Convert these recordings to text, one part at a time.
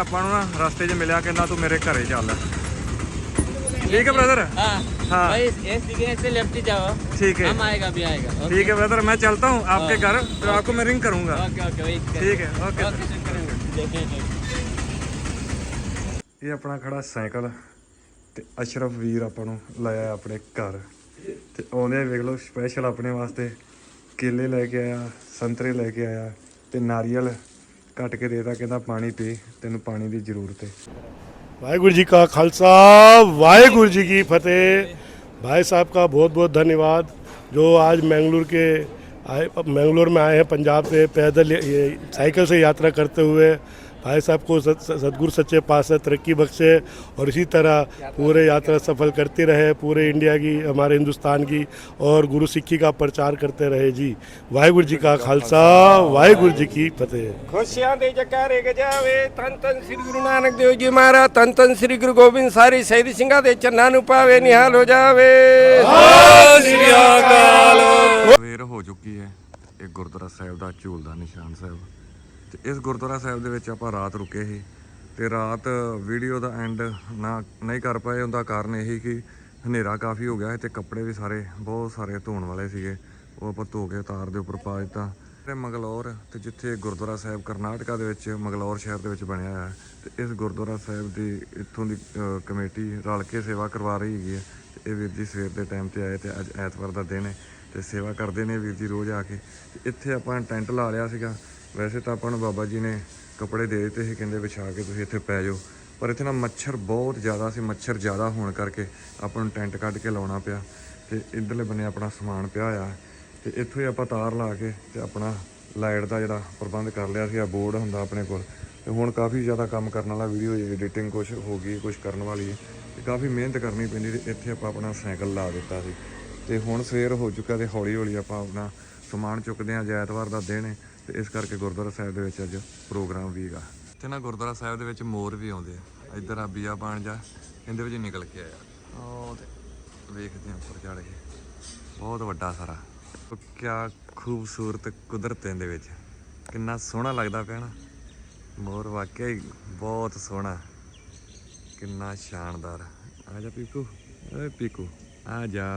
ਆਪਾਂ ਨੂੰ ਨਾ ਰਸਤੇ 'ਚ ਮਿਲਿਆ ਕਹਿੰਦਾ ਤੂੰ ਮੇਰੇ ਘਰੇ ਚੱਲ ਠੀਕ ਹੈ ਬ੍ਰਦਰ हाँ हाँ। भाई इस दिखे से लेफ्ट ही जाओ ठीक है हम आएगा भी आएगा ओके ठीक है ब्रदर मैं चलता हूँ आपके घर तो आपको मैं रिंग करूंगा ओके ओके वेट ठीक है ओके ओके शुक्रिया देखें ਇਹ ਆਪਣਾ ਖੜਾ ਸਾਈਕਲ ਤੇ ਅਸ਼ਰਫ ਵੀਰ ਆਪਾਂ ਨੂੰ ਲਾਇਆ ਆਪਣੇ ਘਰ ਤੇ ਆਉਂਦੇ ਵੇਖ ਲਓ ਸਪੈਸ਼ਲ ਆਪਣੇ ਵਾਸਤੇ ਕੇਲੇ ਲੈ ਕੇ ਆਇਆ ਸੰਤਰੇ ਲੈ ਕੇ ਆਇਆ ਤੇ ਨਾਰੀਅਲ ਕੱਟ ਕੇ ਦੇਤਾ ਕਹਿੰਦਾ ਪਾਣੀ ਪੀ ਤੈਨੂੰ ਪਾਣੀ ਦੀ ਜ਼ਰੂਰਤ ਹੈ वाहेगुरु जी का खालसा वाहेगुरु जी की फतेह भाई साहब का बहुत बहुत धन्यवाद जो आज मैंगलोर के आए मैंगलोर में आए हैं पंजाब से पैदल ये- ये साइकिल से यात्रा करते हुए भाई साहब को सत- सतगुरु सच्चे पातशाह तरक्की बख्शे और इसी तरह पूरे यात्रा सफल करती रहे पूरे इंडिया की हमारे हिंदुस्तान की और गुरु सिक्खी का प्रचार करते रहे जी वाहेगुरु जी का खालसा वाहेगुरु जी की फतेह ਖੁਸ਼ੀਆਂ ਦੇ ਜਕਾਰੇ ਗਜਾਵੇ ਤਨ ਤਨ ਸ੍ਰੀ ਗੁਰੂ ਨਾਨਕ ਦੇਵ ਜੀ ਮਹਾਰਾਜ ਤਨ ਤਨ ਸ੍ਰੀ ਗੁਰੂ ਗੋਬਿੰਦ ਸਾਰੇ ਸ਼ਹੀਦ ਸਿੰਘਾਂ ਦੇ ਚੰਨਾਂ ਨੂੰ ਪਾਵੇ ਨਿਹਾਲ ਹੋ ਜਾਵੇ ਸ੍ਰੀ ਅਕਾਲ ਸਵੇਰ ਹੋ ਚੁੱਕੀ ਹੈ ਇਹ ਗੁਰਦੁਆਰਾ ਸਾਹਿਬ ਦਾ ਝੂਲ ਦਾ ਨਿਸ਼ਾਨ ਸਾਹਿਬ ਤੇ ਇਸ ਗੁਰਦੁਆਰਾ ਸਾਹਿਬ ਦੇ ਵਿੱਚ ਆਪਾਂ ਰਾਤ ਰੁਕੇ ਸੀ ਤੇ ਰਾਤ ਵੀਡੀਓ ਦਾ ਐਂਡ ਨਾ, ਨਹੀਂ ਕਰ ਪਾਏ, ਉਹਦਾ ਕਾਰਨ ਇਹ ਕਿ ਹਨੇਰਾ ਕਾਫੀ ਹੋ ਗਿਆ ਸੀ ਤੇ ਕੱਪੜੇ ਵੀ ਸਾਰੇ, ਬਹੁਤ ਸਾਰੇ ਧੋਣ ਵਾਲੇ ਸੀਗੇ। ਉਹ ਆਪਾਂ ਧੋ ਕੇ ਤਾਰ ਦੇ ਉੱਪਰ ਪਾ ਦਿੱਤਾ। ਤੇ ਮਗਲੌਰ ਤੇ ਜਿੱਥੇ ਗੁਰਦੁਆਰਾ ਸਾਹਿਬ ਕਰਨਾਟਕਾ ਦੇ ਵਿੱਚ, ਮਗਲੌਰ ਸ਼ਹਿਰ ਦੇ ਵਿੱਚ ਬਣਿਆ ਹੋਇਆ ਹੈ, ਤੇ ਇਸ ਗੁਰਦੁਆਰਾ ਸਾਹਿਬ ਦੀ ਇੱਥੋਂ ਦੀ ਕਮੇਟੀ ਰਲ ਕੇ ਸੇਵਾ ਕਰਵਾ ਰਹੀ ਹੈਗੀ ਹੈ। ਤੇ ਇਹ ਵੀਰ ਜੀ ਸਵੇਰ ਦੇ ਟਾਈਮ ਤੇ ਆਏ ਤੇ ਅੱਜ ਐਤਵਾਰ ਦਾ ਦਿਨ ਹੈ ਤੇ ਸੇਵਾ ਕਰਦੇ ਨੇ ਵੀਰ ਜੀ ਰੋਜ਼ ਆ ਕੇ। ਇੱਥੇ ਆਪਾਂ ਟੈਂਟ ਲਾ ਲਿਆ ਸੀਗਾ। ਵੈਸੇ ਤਾਂ ਆਪਾਂ ਨੂੰ ਬਾਬਾ ਜੀ ਨੇ ਕੱਪੜੇ ਦੇ ਦਿੱਤੇ ਸੀ, ਕਹਿੰਦੇ ਵਿਛਾ ਕੇ ਤੁਸੀਂ ਇੱਥੇ ਪੈ ਜਾਓ। ਪਰ ਇੱਥੇ ਨਾ ਮੱਛਰ ਬਹੁਤ ਜ਼ਿਆਦਾ ਸੀ, ਮੱਛਰ ਜ਼ਿਆਦਾ ਹੋਣ ਕਰਕੇ ਆਪਾਂ ਨੂੰ ਟੈਂਟ ਕੱਢ ਕੇ ਲਾਉਣਾ ਪਿਆ ਤੇ ਇਧਰਲੇ ਬੰਨੇ ਆਪਣਾ ਸਮਾਨ ਪਿਆ ਹੋਇਆ ਹੈ ਤੇ ਇੱਥੋਂ ਹੀ ਆਪਾਂ ਤਾਰ ਲਾ ਕੇ ਤੇ ਆਪਣਾ ਲਾਈਟ ਦਾ ਜਿਹੜਾ ਪ੍ਰਬੰਧ ਕਰ ਲਿਆ ਸੀ, ਆ ਬੋਰਡ ਹੁੰਦਾ ਆਪਣੇ ਕੋਲ। ਤੇ ਹੁਣ ਕਾਫੀ ਜ਼ਿਆਦਾ ਕੰਮ ਕਰਨ ਵਾਲਾ ਵੀਡੀਓ ਐਡੀਟਿੰਗ ਕੁਝ ਹੋ ਗਈ ਕੁਝ ਕਰਨ ਵਾਲੀ ਹੈ। ਤੇ ਕਾਫੀ ਮਿਹਨਤ ਕਰਨੀ ਪੈਂਦੀ ਤੇ ਇੱਥੇ ਆਪਾਂ ਆਪਣਾ ਸਾਈਕਲ ਲਾ ਦਿੱਤਾ ਸੀ। ਤੇ ਹੁਣ ਸਵੇਰ ਹੋ ਚੁੱਕਾ ਤੇ ਹੌਲੀ ਹੌਲੀ ਆਪਾਂ ਆਪਣਾ ਸਮਾਨ ਚੁੱਕਦੇ ਹਾਂ, ਅੱਜ ਐਤਵਾਰ ਦਾ ਦਿਨ ਹੈ। ਤੇ ਇਸ ਕਰਕੇ ਗੁਰਦੁਆਰਾ ਸਾਹਿਬ ਦੇ ਵਿੱਚ ਅੱਜ ਪ੍ਰੋਗਰਾਮ ਵੀ ਹੈਗਾ। ਇੱਥੇ ਨਾ ਗੁਰਦੁਆਰਾ ਸਾਹਿਬ ਦੇ ਵਿੱਚ ਮੋਰ ਵੀ ਆਉਂਦੇ ਆ। ਇੱਧਰ ਆ ਬੀਆ ਪਾਣ ਜਾ ਇਹਦੇ ਵਿੱਚ ਨਿਕਲ ਕੇ ਆਇਆ। ਉਹ ਤੇ ਵੇਖਦੇ ਹਾਂ ਉੱਪਰ ਚੜ ਕੇ। ਬਹੁਤ ਵੱਡਾ ਸਾਰਾ। ਕਿਆ ਖੂਬਸੂਰਤ ਕੁਦਰਤ ਇਹਦੇ ਵਿੱਚ। ਕਿੰਨਾ ਸੋਹਣਾ ਲੱਗਦਾ ਪਿਆ ਨਾ। ਮੋਰ ਵਾਕਿਆ ਹੀ ਬਹੁਤ ਸੋਹਣਾ। ਕਿੰਨਾ ਸ਼ਾਨਦਾਰ। ਆ ਜਾ ਪੀਕੂ ਓਏ ਪੀਕੂ ਆ ਜਾ।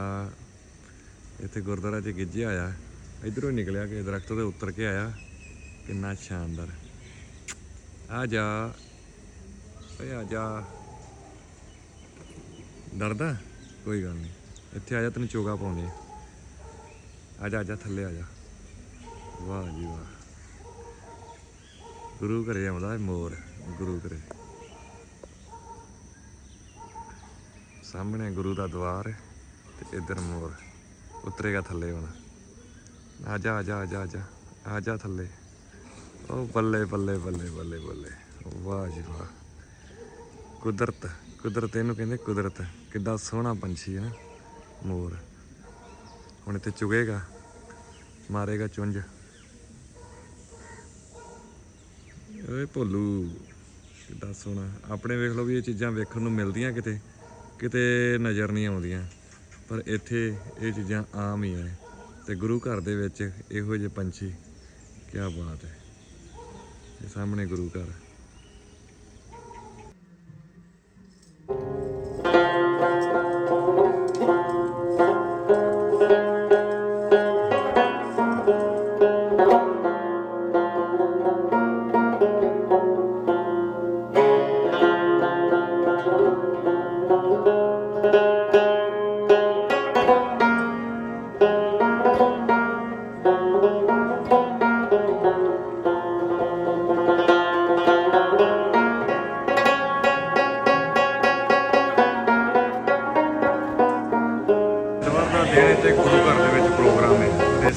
ਇੱਥੇ ਗੁਰਦੁਆਰਾ 'ਚ ਗਿੱਜਿਆ ਆਇਆ ਇਧਰੋਂ ਨਿਕਲਿਆ ਕਿ ਦਰਖਤ ਤੇ ਉਤਰ ਕੇ ਆਇਆ। ਕਿੰਨਾ ਸ਼ਾਨਦਾਰ। ਆ ਜਾ। ਓਏ ਆ ਜਾ। ਡਰਦਾ? ਕੋਈ ਗੱਲ ਨਹੀਂ। ਇੱਥੇ ਆ ਜਾ, ਤੈਨੂੰ ਚੋਗਾ ਪਾਉਂਦੇ ਆ। ਆ ਜਾ ਆ ਜਾ, ਥੱਲੇ ਆ ਜਾ। ਵਾਹ ਜੀ ਵਾਹ। ਗੁਰੂ ਘਰੇ ਆਉਂਦਾ ਮੋਰ, ਗੁਰੂ ਘਰੇ। ਸਾਹਮਣੇ ਗੁਰੂ ਦਾ ਦਵਾਰ ਤੇ ਇੱਧਰ ਮੋਰ। ਉਤਰੇਗਾ ਥੱਲੇ ਹੁਣ। ਆ ਜਾ ਆ ਜਾ ਆ ਜਾ ਆ ਜਾ। ਆ ਜਾ ਥੱਲੇ। ਉਹ ਬੱਲੇ ਬੱਲੇ ਬੱਲੇ ਬੱਲੇ ਬੱਲੇ। ਵਾਹ ਜੀ ਵਾਹ ਕੁਦਰਤ ਕੁਦਰਤ ਇਹਨੂੰ ਕਹਿੰਦੇ ਕੁਦਰਤ। ਕਿੱਡਾ ਸੋਹਣਾ ਪੰਛੀ ਹੈ ਨਾ, ਮੋਰ। ਹੁਣ ਇੱਥੇ ਚੁਗੇਗਾ, ਮਾਰੇਗਾ ਚੁੰਝ। ਓਏ ਭੋਲੂ, ਕਿੱਡਾ ਸੋਹਣਾ। ਆਪਣੇ ਵੇਖ ਲਓ ਵੀ ਇਹ ਚੀਜ਼ਾਂ ਵੇਖਣ ਨੂੰ ਮਿਲਦੀਆਂ ਕਿਤੇ। ਕਿਤੇ ਨਜ਼ਰ ਨਹੀਂ ਆਉਂਦੀਆਂ। ਪਰ ਇੱਥੇ ਇਹ ਚੀਜ਼ਾਂ ਆਮ ਹੀ ਹੈ ਤੇ ਗੁਰੂ ਘਰ ਦੇ ਵਿੱਚ ਇਹੋ ਜਿਹੇ ਪੰਛੀ ਕੀ ਬਾਤ ਹੈ। ਇਹ ਸਾਹਮਣੇ ਗੁਰੂ ਘਰ।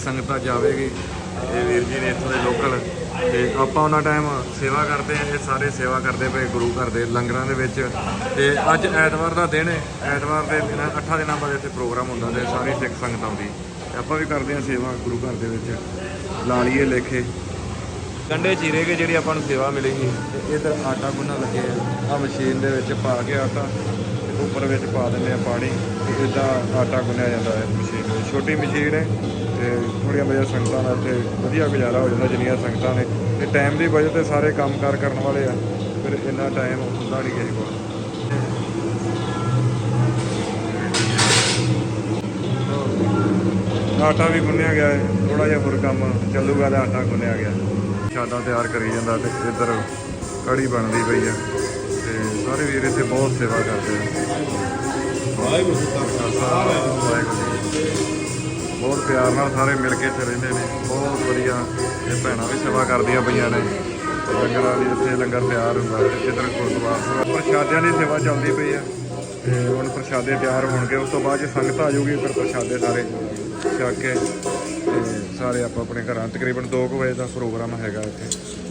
ਸੰਗਤਾਂ ਜਾਵੇਗੀ। ਇਹ ਵੀਰ ਜੀ ਨੇ ਇੱਥੋਂ ਦੇ ਲੋਕਲ। ਤੇ ਆਪਾਂ ਉਹਨਾਂ ਟਾਈਮ ਸੇਵਾ ਕਰਦੇ ਆ ਇਹ ਸਾਰੇ ਸੇਵਾ ਕਰਦੇ ਪਏ, ਗੁਰੂ ਘਰ ਦੇ ਲੰਗਰਾਂ ਦੇ ਵਿੱਚ। ਤੇ ਅੱਜ ਐਤਵਾਰ ਦਾ ਦਿਨ ਹੈ। ਐਤਵਾਰ ਦੇ ਦਿਨ, ਅੱਠਾਂ ਦਿਨਾਂ ਬਾਅਦ ਇੱਥੇ ਪ੍ਰੋਗਰਾਮ ਹੁੰਦਾ ਤੇ ਸਾਰੀ ਸਿੱਖ ਸੰਗਤ ਆਉਂਦੀ। ਤੇ ਆਪਾਂ ਵੀ ਕਰਦੇ ਆ ਸੇਵਾ ਗੁਰੂ ਘਰ ਦੇ ਵਿੱਚ। ਲਾ ਲਈਏ ਲੇਖੇ। ਗੰਡੇ ਚੀਰੇ ਕੇ ਜਿਹੜੀ ਆਪਾਂ ਨੂੰ ਸੇਵਾ ਮਿਲੇਗੀ। ਤੇ ਇਧਰ ਆਟਾ ਗੁੰਨਣ ਲੱਗੇ ਆ। ਆਹ ਮਸ਼ੀਨ ਦੇ ਵਿੱਚ ਪਾ ਕੇ ਆਟਾ, ਤੇ ਉੱਪਰ ਵਿੱਚ ਪਾ ਦਿੰਦੇ ਆ ਪਾਣੀ। ਤੇ ਇਦਾਂ ਆਟਾ ਗੁੰਨਿਆ ਜਾਂਦਾ ਹੈ ਮਸ਼ੀਨ ਛੋਟੀ ਮਸ਼ੀਨ ਹੈ। ਤੇ ਥੋੜੀਆਂ ਬਜਾ ਸੰਗਤਾਂ ਦਾ ਇੱਥੇ ਵਧੀਆ ਗੁਜ਼ਾਰਾ ਹੋ ਜਾਂਦਾ ਜਿੰਨੀਆਂ ਸੰਗਤਾਂ ਨੇ। ਤੇ ਟਾਈਮ ਦੀ ਵਜ੍ਹਾ ਤੇ ਸਾਰੇ ਕੰਮਕਾਰ ਕਰਨ ਵਾਲੇ ਆ ਫਿਰ ਇੰਨਾ ਟਾਈਮ ਹੁੰਦਾ ਨਹੀਂ ਕਿਸੇ ਕੋਲ। ਆਟਾ ਵੀ ਗੁੰਨਿਆ ਗਿਆ ਹੈ ਥੋੜਾ ਜਿਹਾ ਹੋਰ ਕੰਮ ਚੱਲੂਗਾ ਤਾਂ ਆਟਾ ਗੁੰਨਿਆ ਗਿਆ। ਸ਼ਾਦਾ ਤਿਆਰ ਕਰੀ ਜਾਂਦਾ ਤੇ ਇੱਧਰ ਕੜੀ ਬਣਦੀ ਪਈ ਆ। ਤੇ ਸਾਰੇ ਵੀਰ ਇੱਥੇ ਬਹੁਤ ਸੇਵਾ ਕਰਦੇ ਆ। ਵਾਹਿਗੁਰੂ ਜੀ ਕਾ ਖਾਲਸਾ। ਵਾਹਿਗੁਰੂ। ਬਹੁਤ ਪਿਆਰ ਨਾਲ ਸਾਰੇ ਮਿਲ ਕੇ ਇੱਥੇ ਰਹਿੰਦੇ ਨੇ। ਬਹੁਤ ਵਧੀਆ ਇਹ ਭੈਣਾਂ ਵੀ ਸੇਵਾ ਕਰਦੀਆਂ ਪਈਆਂ ਨੇ। ਲੰਗਰਾਂ ਦੀ ਇੱਥੇ ਲੰਗਰ ਤਿਆਰ ਹੁੰਦਾ ਹੈ ਇੱਧਰ ਗੁਰਦੁਆਰਾ ਪ੍ਰਸ਼ਾਦਿਆਂ ਦੀ ਸੇਵਾ ਚੱਲਦੀ ਪਈ ਆ ਤੇ ਹੁਣ ਪ੍ਰਸ਼ਾਦੇ ਤਿਆਰ ਹੋਣਗੇ, ਉਸ ਤੋਂ ਬਾਅਦ ਜੇ ਸੰਗਤ ਆ ਜਾਊਗੀ, ਫਿਰ ਪ੍ਰਸ਼ਾਦੇ ਸਾਰੇ ਛਕ ਕੇ ਤੇ ਸਾਰੇ ਆਪਾਂ ਆਪਣੇ ਘਰਾਂ, ਤਕਰੀਬਨ 2 ਵਜੇ ਦਾ ਪ੍ਰੋਗਰਾਮ ਹੈਗਾ ਇੱਥੇ।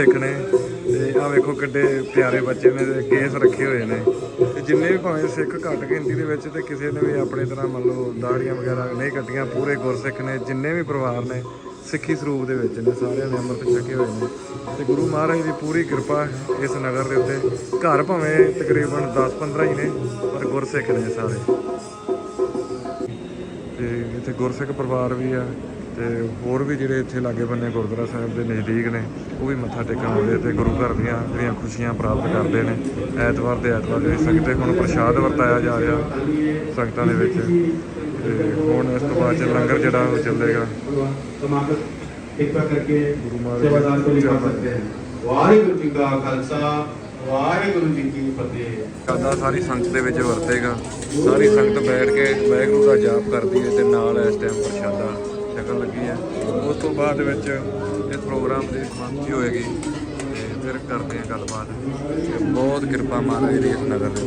ਬੜੇ ਨੇ ਤੇ ਆ ਵੇਖੋ ਕਿੱਡੇ ਪਿਆਰੇ ਬੱਚੇ ਨੇ ਤੇ ਕੇਸ ਰੱਖੇ ਹੋਏ ਨੇ। ਤੇ ਜਿੰਨੇ ਵੀ ਭਾਵੇਂ ਸਿੱਖ ਘੱਟ ਗਿਣਤੀ ਦੇ ਵਿੱਚ ਤੇ ਕਿਸੇ ਨੇ ਵੀ ਆਪਣੇ ਤਰ੍ਹਾਂ ਮੰਨ ਲਓ ਦਾੜੀਆਂ ਵਗੈਰਾ ਨਹੀਂ ਕੱਟੀਆਂ, ਪੂਰੇ ਗੁਰਸਿੱਖ ਨੇ, ਜਿੰਨੇ ਵੀ ਪਰਿਵਾਰ ਨੇ ਸਿੱਖੀ ਸਰੂਪ ਦੇ ਵਿੱਚ ਨੇ, ਸਾਰਿਆਂ ਨੇ ਅੰਮ੍ਰਿਤ ਛਕੇ ਹੋਏ ਨੇ। ਤੇ ਗੁਰੂ ਮਹਾਰਾਜ ਦੀ ਪੂਰੀ ਕਿਰਪਾ ਇਸ ਨਗਰ ਦੇ ਉੱਤੇ। ਘਰ ਭਾਵੇਂ ਤਕਰੀਬਨ 10-15 ਹੀ ਨੇ, ਪਰ ਗੁਰਸਿੱਖ ਨੇ ਸਾਰੇ। ਤੇ ਇੱਥੇ ਗੁਰਸਿੱਖ ਪਰਿਵਾਰ ਵੀ ਆ। ਤੇ ਹੋਰ ਵੀ ਜਿਹੜੇ ਇੱਥੇ ਲਾਗੇ ਬੰਨੇ ਗੁਰਦੁਆਰਾ ਸਾਹਿਬ ਦੇ ਨਜ਼ਦੀਕ ਨੇ ਉਹ ਵੀ ਮੱਥਾ ਟੇਕਣ ਆਉਂਦੇ ਤੇ ਗੁਰੂ ਘਰ ਦੀਆਂ ਜਿਹੜੀਆਂ ਖੁਸ਼ੀਆਂ ਪ੍ਰਾਪਤ ਕਰਦੇ ਨੇ। ਐਤਵਾਰ ਦੇ ਐਤਵਾਰ ਜਿਹੜੀ ਸੰਗਤੇ ਹੁਣ ਪ੍ਰਸ਼ਾਦ ਵਰਤਾਇਆ ਜਾ ਰਿਹਾ ਸੰਗਤਾਂ ਦੇ ਵਿੱਚ। ਤੇ ਹੁਣ ਇਸ ਤੋਂ ਬਾਅਦ ਲੰਗਰ ਜਿਹੜਾ ਉਹ ਚੱਲੇਗਾ। ਕਿਰਪਾ ਵਾਹਿਗੁਰੂ ਜੀ ਕੀ ਫਤਿਹ। ਸਾਰੀ ਸੰਗਤ ਦੇ ਵਿੱਚ ਵਰਤੇਗਾ। ਸਾਰੀ ਸੰਗਤ ਬੈਠ ਕੇ ਵਾਹਿਗੁਰੂ ਦਾ ਜਾਪ ਕਰਦੀ ਹੈ ਤੇ ਨਾਲ ਇਸ ਟਾਈਮ ਪ੍ਰਸ਼ਾਦਾ ਛਕਣ ਲੱਗੀ ਹੈ। ਉਸ ਤੋਂ ਬਾਅਦ ਵਿੱਚ ਇਸ ਪ੍ਰੋਗਰਾਮ ਦੀ ਸਮਾਪਤੀ ਹੋਏਗੀ ਤੇ ਫਿਰ ਕਰਦੇ ਹਾਂ ਗੱਲਬਾਤ। ਤੇ ਬਹੁਤ ਕਿਰਪਾ ਮਹਾਰਾਜ ਦੀ ਇਸ ਨਗਰ ਦੇ।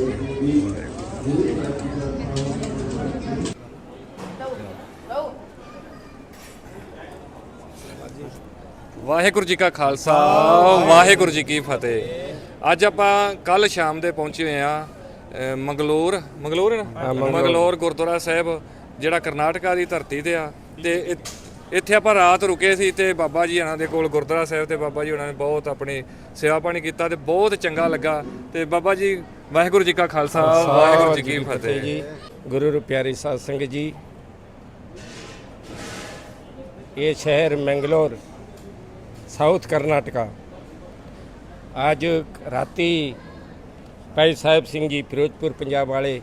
ਵਾਹਿਗੁਰੂ ਜੀ ਕਾ ਖਾਲਸਾ ਵਾਹਿਗੁਰੂ ਜੀ ਕੀ ਫਤਿਹ। ਅੱਜ ਆਪਾਂ ਕੱਲ ਸ਼ਾਮ ਦੇ ਪਹੁੰਚੇ ਹੋਏ ਆ ਮੰਗਲੋਰ। ਮੰਗਲੋਰ ਹੈ ਨਾ? ਮੰਗਲੋਰ ਗੁਰਦੁਆਰਾ ਸਾਹਿਬ ਜਿਹੜਾ ਕਰਨਾਟਕਾ ਦੀ ਧਰਤੀ ਤੇ ਆ। ਤੇ ਇ- ਇੱਥੇ ਆਪਾਂ ਰਾਤ ਰੁਕੇ ਸੀ ਤੇ ਬਾਬਾ ਜੀ ਉਹਨਾਂ ਦੇ ਕੋਲ ਗੁਰਦੁਆਰਾ ਸਾਹਿਬ ਤੇ ਬਾਬਾ ਜੀ ਉਹਨਾਂ ਨੇ ਬਹੁਤ ਆਪਣੀ ਸੇਵਾ ਪਾਣੀ ਕੀਤਾ ਤੇ ਬਹੁਤ ਚੰਗਾ ਲੱਗਾ ਤੇ ਬਾਬਾ ਜੀ ਵਾਹਿਗੁਰੂ ਜੀ ਕਾ ਖਾਲਸਾ ਵਾਹਿਗੁਰੂ ਜੀ ਕੀ ਫਤਿਹ ਜੀ। ਗੁਰੂ ਰੂ ਪਿਆਰੀ ਸਾਧ ਸੰਗਤ ਜੀ ਇਹ ਸ਼ਹਿਰ ਮੈਂਗਲੋਰ ਸਾਊਥ ਕਰਨਾਟਕਾ। ਅੱਜ ਰਾਤੀ ਭਾਈ ਸਾਹਿਬ ਸਿੰਘ ਜੀ ਫਿਰੋਜ਼ਪੁਰ ਪੰਜਾਬ ਵਾਲੇ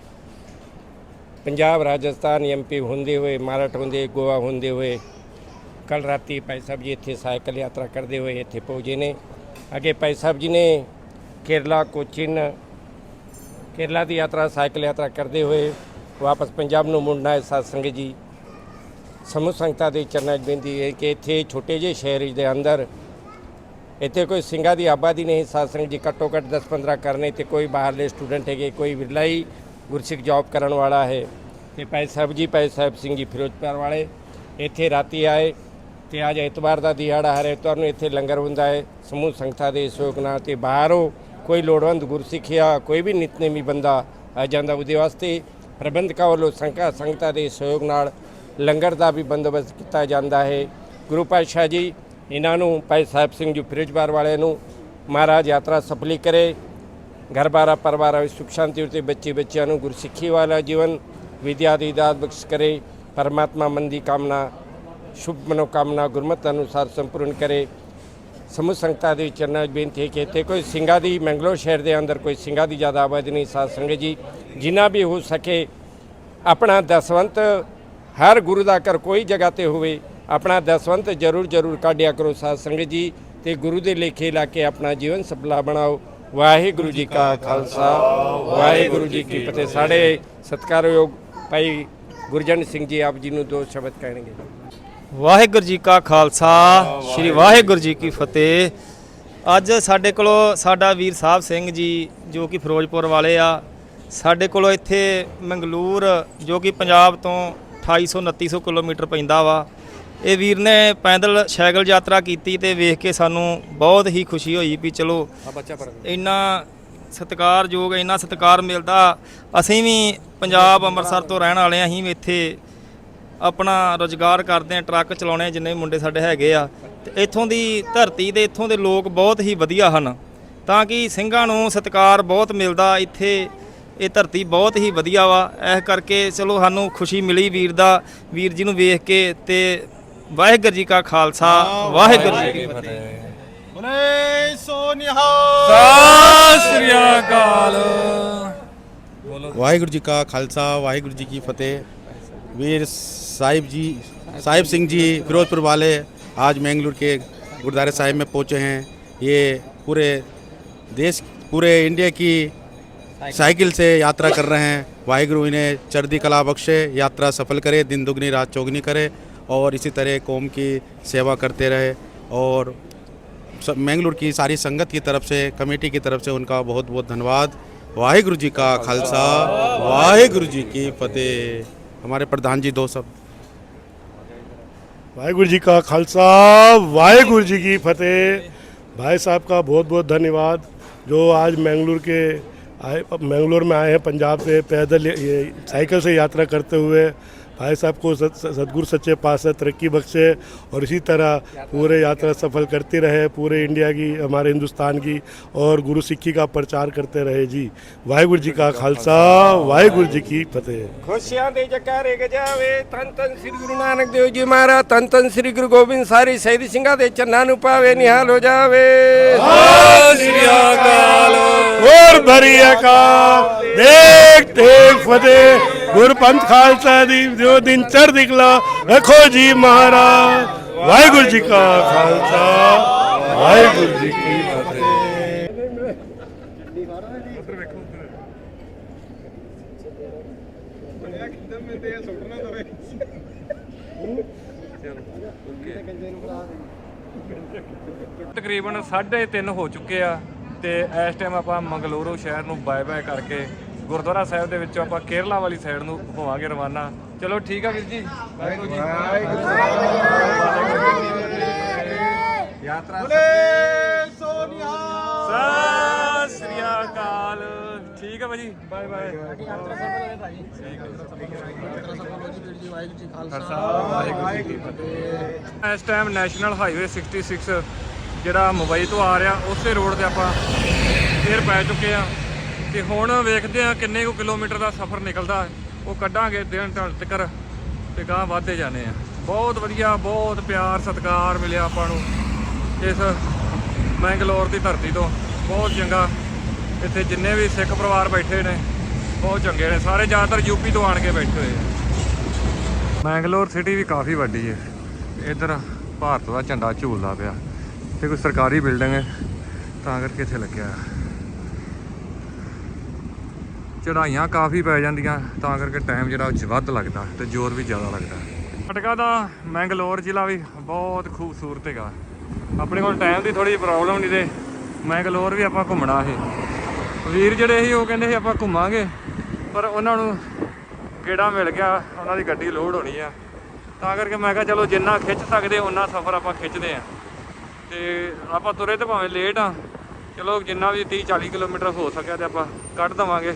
ਪੰਜਾਬ, ਰਾਜਸਥਾਨ ਐਮਪੀ ਹੁੰਦੇ ਹੋਏ ਮਾਰਠ ਹੁੰਦੇ, ਗੋਆ ਹੁੰਦੇ ਹੋਏ ਕੱਲ ਰਾਤੀ ਭਾਈ ਸਾਹਿਬ ਜੀ ਇੱਥੇ ਸਾਈਕਲ ਯਾਤਰਾ ਕਰਦੇ ਹੋਏ ਇੱਥੇ ਪਹੁੰਚੇ ਨੇ। ਅੱਗੇ ਭਾਈ ਸਾਹਿਬ ਜੀ ਨੇ ਕੇਰਲਾ, ਕੋਚਿਨ, ਕੇਰਲਾ ਦੀ ਯਾਤਰਾ, ਸਾਈਕਲ ਯਾਤਰਾ ਕਰਦੇ ਹੋਏ ਵਾਪਸ ਪੰਜਾਬ ਨੂੰ ਮੁੜਨਾ ਹੈ। ਸਾਧ ਸੰਗਤ ਜੀ, ਸਮੂਹ ਸੰਗਤਾਂ ਦੇ ਚਰਨਾਂ 'ਚ ਬੇਨਤੀ ਹੈ ਕਿ ਇੱਥੇ ਛੋਟੇ ਜਿਹੇ ਸ਼ਹਿਰ ਦੇ ਅੰਦਰ ਇੱਥੇ ਕੋਈ ਸਿੰਘਾਂ ਦੀ ਆਬਾਦੀ ਨਹੀਂ। ਸਾਧ ਸੰਗਤ ਜੀ ਘੱਟੋ ਘੱਟ 10-15 ਕਰਨੇ ਤੇ ਕੋਈ ਬਾਹਰਲੇ ਸਟੂਡੈਂਟ ਹੈਗੇ, ਕੋਈ ਵਿਰਲਾ ਹੀ ਗੁਰਸਿੱਖ ਜੌਬ ਕਰਨ ਵਾਲਾ ਹੈ ਤੇ ਭਾਈ ਸਾਹਿਬ ਜੀ, ਭਾਈ ਸਾਹਿਬ ਸਿੰਘ ਜੀ ਫਿਰੋਜ਼ਪੁਰ ਵਾਲੇ, ਇੱਥੇ ਰਾਤੀ ਆਏ ਤੇ ਅੱਜ ਐਤਵਾਰ ਦਾ ਦਿਹਾੜਾ, ਹਰ ਐਤਵਾਰ ਨੂੰ ਇੱਥੇ ਲੰਗਰ ਹੁੰਦਾ ਹੈ, ਸਮੂਹ ਸੰਗਤਾਂ ਦੇ ਸਹਿਯੋਗ ਨਾਲ ਤੇ ਬਾਹਰੋਂ ਕੋਈ ਲੋੜਵੰਦ ਗੁਰਸਿੱਖ ਜਾਂ ਕੋਈ ਵੀ ਨਿਤਨੇਮੀ ਬੰਦਾ ਆ ਜਾਂਦਾ ਉਹਦੇ ਵਾਸਤੇ, ਪ੍ਰਬੰਧਕਾਂ ਵੱਲੋਂ ਸੰਘਾਂ ਸੰਗਤਾਂ ਦੇ ਸਹਿਯੋਗ ਨਾਲ ਲੰਗਰ ਦਾ ਵੀ ਬੰਦੋਬਸਤ ਕੀਤਾ ਜਾਂਦਾ ਹੈ। ਗੁਰੂ ਪਾਤਸ਼ਾਹ ਜੀ, ਇਹਨਾਂ ਨੂੰ, ਭਾਈ ਸਾਹਿਬ ਸਿੰਘ ਜੀ ਫਿਰੋਜ਼ਪੁਰ ਵਾਲਿਆਂ ਨੂੰ ਮਹਾਰਾਜ ਯਾਤਰਾ ਸਫਲੀ ਕਰੇ ਘਰ ਬਾਰਾ ਪਰਿਵਾਰਾਂ ਵਿੱਚ ਸੁਖ ਸ਼ਾਂਤੀ ਉਤੇ ਬੱਚੇ ਬੱਚਿਆਂ ਨੂੰ ਗੁਰਸਿੱਖੀ ਵਾਲਾ ਜੀਵਨ, ਵਿਦਿਆ ਦੀ ਦਾਤ ਬਖਸ਼ ਕਰੇ, ਪਰਮਾਤਮਾ ਮਨ ਕਾਮਨਾ, ਸ਼ੁਭ ਮਨੋਕਾਮਨਾ ਗੁਰਮਤਿ ਅਨੁਸਾਰ ਸੰਪੂਰਨ ਕਰੇ। ਸਮੂਹ ਸੰਗਤਾਂ ਦੇ ਚਰਨਾਂ 'ਚ ਬੇਨਤੀ ਹੈ ਕਿ ਇੱਥੇ ਕੋਈ ਸਿੰਘਾਂ ਦੀ, ਮੈਂਗਲੋਰ ਸ਼ਹਿਰ ਦੇ ਅੰਦਰ ਕੋਈ ਸਿੰਘਾਂ ਦੀ ਜ਼ਿਆਦਾ ਆਬਾਦੀ ਨਹੀਂ, ਸਾਧ ਸੰਗਤ ਜੀ, ਜਿੰਨਾ ਵੀ ਹੋ ਸਕੇ ਆਪਣਾ ਦਸਵੰਤ, ਹਰ ਗੁਰੂ ਦਾ ਘਰ ਕੋਈ ਜਗ੍ਹਾ ਤੇ ਹੋਵੇ, ਆਪਣਾ ਦਸਵੰਤ ਜਰੂਰ ਜਰੂਰ ਕਾਢਿਆ ਕਰੋ ਸਾਧ ਸੰਗਤ ਜੀ, ਤੇ ਗੁਰੂ ਦੇ ਲੇਖੇ ਲਾ ਕੇ ਆਪਣਾ ਜੀਵਨ ਸਫਲਾ ਬਣਾਓ। ਵਾਹਿਗੁਰੂ ਜੀ ਕਾ ਖਾਲਸਾ, ਵਾਹਿਗੁਰੂ ਜੀ ਕੀ ਫਤਿਹ। ਸਾਡੇ ਸਤਿਕਾਰਯੋਗ ਭਾਈ ਗੁਰਜਨ ਸਿੰਘ ਜੀ ਆਪ ਜੀ ਨੂੰ ਦੋ ਸ਼ਬਦ ਕਹਿਣਗੇ। ਵਾਹਿਗੁਰੂ ਜੀ ਕਾ ਖਾਲਸਾ, ਸ੍ਰੀ ਵਾਹਿਗੁਰੂ ਜੀ ਕੀ ਫਤਿਹ। ਅੱਜ ਸਾਡੇ ਕੋਲੋਂ ਸਾਡਾ ਵੀਰ ਸਾਹਿਬ ਸਿੰਘ ਜੀ, ਜੋ ਕਿ ਫਿਰੋਜ਼ਪੁਰ ਵਾਲੇ ਆ, ਸਾਡੇ ਕੋਲੋਂ ਇੱਥੇ ਮੰਗਲੂਰ, ਜੋ ਕਿ ਪੰਜਾਬ ਤੋਂ 2800 2900 ਕਿਲੋਮੀਟਰ ਪੈਂਦਾ ਵਾ ਇਹ ਵੀਰ ਨੇ ਪੈਦਲ ਸਾਈਕਲ ਯਾਤਰਾ ਕੀਤੀ ਤੇ ਵੇਖ ਕੇ ਸਾਨੂੰ ਬਹੁਤ ਹੀ ਖੁਸ਼ੀ ਹੋਈ ਵੀ ਚਲੋ ਆ ਬੱਚਾ ਪੜ ਇੰਨਾ ਸਤਿਕਾਰਯੋਗ ਇੰਨਾ ਸਤਿਕਾਰ ਮਿਲਦਾ। ਅਸੀਂ ਵੀ ਪੰਜਾਬ ਅੰਮ੍ਰਿਤਸਰ ਤੋਂ ਰਹਿਣ ਵਾਲੇ ਹਾਂ ਅਸੀਂ ਵੀ ਇੱਥੇ ਆਪਣਾ ਰੋਜ਼ਗਾਰ ਕਰਦੇ ਆ ਟਰੱਕ ਚਲਾਉਣੇ ਆ, ਜਿੰਨੇ ਮੁੰਡੇ ਸਾਡੇ ਹੈਗੇ ਆ। ਤੇ ਇੱਥੋਂ ਦੀ ਧਰਤੀ ਦੇ ਇੱਥੋਂ ਦੇ ਲੋਕ ਬਹੁਤ ਹੀ ਵਧੀਆ ਹਨ। ਤਾਂ ਕਿ ਸਿੰਘਾਂ ਨੂੰ ਸਤਿਕਾਰ ਬਹੁਤ ਮਿਲਦਾ ਇੱਥੇ ਇਹ ਧਰਤੀ ਬਹੁਤ ਹੀ ਵਧੀਆ ਵਾ। ਇਸ ਕਰਕੇ ਚਲੋ ਸਾਨੂੰ ਖੁਸ਼ੀ ਮਿਲੀ ਵੀਰ ਦਾ ਵੀਰ ਜੀ ਨੂੰ ਵੇਖ ਕੇ ਤੇ ਵਾਹਿਗੁਰੂ ਜੀ ਕਾ ਖਾਲਸਾ ਵਾਹਿਗੁਰੂ ਜੀ ਕੀ ਫਤਿਹ ਸਤਿ ਸ੍ਰੀ ਅਕਾਲ वाहिगुरु जी का खालसा वाहिगुरु जी की फतेह वीर साहिब जी साहिब सिंह जी फिरोजपुर वाले आज मैंगलोर के गुरुद्वारे साहिब में पहुंचे हैं ये पूरे देश पूरे इंडिया की साइकिल से यात्रा कर रहे हैं वाहिगुरु इन्हें चढ़दी कला बख्शे यात्रा सफल करे दिन दुगनी रात चौगनी करे और इसी तरह कौम की सेवा करते रहे और मैंगलोर की सारी संगत की तरफ़ से, कमेटी की तरफ़ से उनका बहुत बहुत धन्यवाद। वाहिगुरु जी का खालसा, वाहिगुरु जी की फतेह। हमारे प्रधान जी दो शब्द। वाहिगुरु जी का खालसा, वाहिगुरु जी की फतेह। भाई साहब का बहुत बहुत धन्यवाद, जो आज मैंगलोर के आए, मैंगलोर में आए हैं, पंजाब से पैदल साइकिल से यात्रा करते हुए। भाई साहब को सत- सतगुरु सच्चे पातशाह तरक्की बख्शे और इसी तरह पूरे यात्रा सफल करते रहे पूरे इंडिया की हमारे हिंदुस्तान की और गुरु सिक्खी का प्रचार करते रहे जी वाहिगुरु जी का खालसा वाहिगुरु जी की फतेह ਖੁਸ਼ੀਆਂ ਦੇ ਜਕਾਰੇ ਗਜਾਵੇ ਤਨ ਤਨ ਸ੍ਰੀ ਗੁਰੂ ਨਾਨਕ ਦੇਵ ਜੀ ਮਹਾਰਾਜ ਤਨ ਤਨ ਸ੍ਰੀ ਗੁਰੂ ਗੋਬਿੰਦ ਸਾਰੀ ਸ਼ਹੀਦ ਸਿੰਘਾਂ ਦੇ ਚੰਨਾਂ ਨੂੰ ਪਾਵੇ ਨਿਹਾਲ ਹੋ ਜਾਵੇ ਸ੍ਰੀ ਅਕਾਲ और भरी अकाल देख देख फतेह ਗੁਰਪੰਥ ਖਾਲਸਾ ਦੀ, ਜੋ ਦਿਨ ਚੜ੍ਹਦੀ ਕਲਾ ਰੱਖੋ ਜੀ ਮਹਾਰਾਜ। ਵਾਹਿਗੁਰੂ ਜੀ ਕਾ ਖਾਲਸਾ, ਵਾਹਿਗੁਰੂ ਜੀ ਕੀ ਫਤਿਹ ਤਕਰੀਬਨ 3:30 ਹੋ ਚੁੱਕੇ ਆ ਤੇ ਇਸ ਟਾਈਮ ਆਪਾਂ ਮੰਗਲੂਰੂ ਸ਼ਹਿਰ ਨੂੰ ਬਾਏ ਬਾਏ ਕਰਕੇ ਗੁਰਦੁਆਰਾ ਸਾਹਿਬ ਦੇ ਵਿੱਚੋਂ ਆਪਾਂ ਕੇਰਲਾ ਵਾਲੀ ਸਾਈਡ ਨੂੰ ਹੋਵਾਂਗੇ ਰਵਾਨਾ। ਚਲੋ ਠੀਕ ਆ ਵੀਰ ਜੀ। ਵਾਹਿਗੁਰੂ ਜੀ ਯਾਤਰਾ ਸਤਿ ਸ੍ਰੀ ਅਕਾਲ। ਠੀਕ ਆ ਭਾਜੀ? Bye bye. ਖਾਲਸਾ ਵਾਹਿਗੁਰੂ ਜੀ ਕੀ ਫਤਿਹ। ਇਸ ਟਾਈਮ ਨੈਸ਼ਨਲ ਹਾਈਵੇ 66 ਜਿਹੜਾ ਮੁੰਬਈ ਤੋਂ ਆ ਰਿਹਾ ਉਸੇ ਰੋਡ ਤੇ ਆਪਾਂ ਫੇਰ ਪੈ ਚੁੱਕੇ ਆ। ਤੇ ਹੁਣ ਵੇਖਦੇ ਆ ਕਿੰਨੇ ਕੁ ਕਿਲੋਮੀਟਰ ਦਾ ਸਫ਼ਰ ਨਿਕਲਦਾ ਉਹ ਕੱਢਾਂਗੇ ਦਿਨ ਢਲ ਤੱਕਰ ਤੇ ਗਾਂ ਵਧਦੇ ਜਾਣੇ ਆ ਬਹੁਤ ਵਧੀਆ, ਬਹੁਤ ਪਿਆਰ, ਸਤਿਕਾਰ ਮਿਲਿਆ ਆਪਾਂ ਨੂੰ ਇਸ ਮੈਂਗਲੋਰ ਦੀ ਧਰਤੀ ਤੋਂ। ਬਹੁਤ ਚੰਗਾ। ਇੱਥੇ ਜਿੰਨੇ ਵੀ ਸਿੱਖ ਪਰਿਵਾਰ ਬੈਠੇ ਨੇ, ਬਹੁਤ ਚੰਗੇ ਨੇ। ਸਾਰੇ ਜ਼ਿਆਦਾਤਰ ਯੂਪੀ ਤੋਂ ਆਣ ਕੇ ਬੈਠੇ ਹੋਏ ਆ। ਮੈਂਗਲੋਰ ਸਿਟੀ ਵੀ ਕਾਫੀ ਵੱਡੀ ਹੈ। ਇੱਧਰ ਭਾਰਤ ਦਾ ਝੰਡਾ ਝੂਲਦਾ ਪਿਆ। ਤੇ ਕੋਈ ਸਰਕਾਰੀ ਬਿਲਡਿੰਗ ਹੈ, ਤਾਂ ਕਰਕੇ ਇੱਥੇ ਲੱਗਿਆ। ਚੜਾਈਆਂ ਕਾਫੀ ਪੈ ਜਾਂਦੀਆਂ, ਤਾਂ ਕਰਕੇ ਟਾਈਮ ਜਿਹੜਾ ਉਹ 'ਚ ਵੱਧ ਲੱਗਦਾ ਤੇ ਜ਼ੋਰ ਵੀ ਜ਼ਿਆਦਾ ਲੱਗਦਾ। ਫਟਕਾ ਦਾ ਮੈਂਗਲੌਰ ਜ਼ਿਲ੍ਹਾ ਵੀ ਬਹੁਤ ਖੂਬਸੂਰਤ ਹੈਗਾ। ਆਪਣੇ ਕੋਲ ਟਾਈਮ ਦੀ ਥੋੜੀ ਪ੍ਰੋਬਲਮ ਨਹੀਂ ਤੇ ਮੈਂਗਲੌਰ ਵੀ ਆਪਾਂ ਘੁੰਮਣਾ ਇਹ। ਵੀਰ ਜਿਹੜੇ ਸੀ ਉਹ ਕਹਿੰਦੇ ਸੀ ਆਪਾਂ ਘੁੰਮਾਂਗੇ, ਪਰ ਉਹਨਾਂ ਨੂੰ ਕਿਹੜਾ ਮਿਲ ਗਿਆ, ਉਹਨਾਂ ਦੀ ਗੱਡੀ ਲੋਡ ਹੋਣੀ ਆ। ਤਾਂ ਕਰਕੇ ਮੈਂ ਕਿਹਾ ਚਲੋ ਜਿੰਨਾ ਖਿੱਚ ਸਕਦੇ ਉਹਨਾਂ ਸਫ਼ਰ ਆਪਾਂ ਖਿੱਚਦੇ ਆ। ਤੇ ਆਪਾਂ ਤੁਰੇ ਤੇ ਭਾਵੇਂ ਲੇਟ ਆ। ਚਲੋ ਜਿੰਨਾ ਵੀ 30 40 ਕਿਲੋਮੀਟਰ ਹੋ ਸਕਿਆ ਤੇ ਆਪਾਂ ਕੱਢ ਦਵਾਂਗੇ।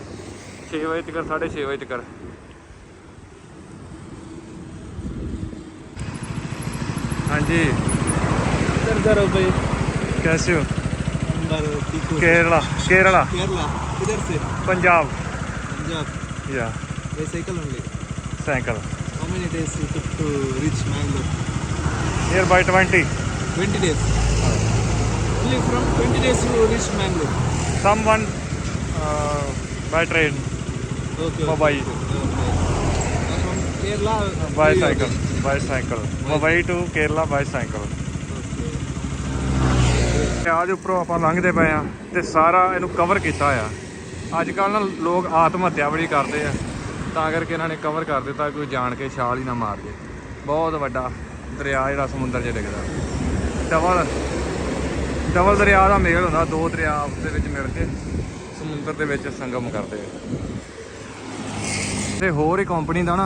6 ਵਜੇ ਤੱਕ 6:30 ਵਜੇ ਤੱਕ ਹਾਂਜੀ इधर हो भाई कैसे हो अंदर टीको केरला केरला केरला किधर से पंजाब पंजाब या by cycle only cycle how many days you took to reach Mangalore near by 20 20 days only from 20 days you reached Mangalore someone uh, by train from Kerala. Bicycle bicycle. To Kerala bicycle. Okay. ਦਰਿਆ ਦੇ ਉੱਪਰੋਂ ਆਪਾਂ ਲੰਘਦੇ ਪਏ ਆ ਤੇ ਸਾਰਾ ਇਹਨੂੰ ਕਵਰ ਕੀਤਾ ਆ ਅੱਜ ਕੱਲ ਨਾ ਲੋਕ ਆਤਮ ਹੱਤਿਆ ਬੜੀ ਕਰਦੇ ਆ ਤਾਂ ਕਰਕੇ ਇਹਨਾਂ ਨੇ ਕਵਰ ਕਰ ਦਿੱਤਾ ਕੋਈ ਜਾਣ ਕੇ ਛਾਲ ਹੀ ਨਾ ਮਾਰ ਜੇ ਬਹੁਤ ਵੱਡਾ ਦਰਿਆ ਜਿਹੜਾ ਸਮੁੰਦਰ 'ਚ ਡਿੱਗਦਾ ਡਬਲ ਡਬਲ ਦਰਿਆ ਦਾ ਮੇਲ ਹੁੰਦਾ ਦੋ ਦਰਿਆ ਆਪਸ ਦੇ ਵਿੱਚ ਮਿਲ ਕੇ ਸਮੁੰਦਰ ਦੇ ਵਿੱਚ ਸੰਗਮ ਕਰਦੇ ਆ ਤੇ ਹੋਰ ਹੀ ਕੰਪਨੀ ਦਾ ਨਾ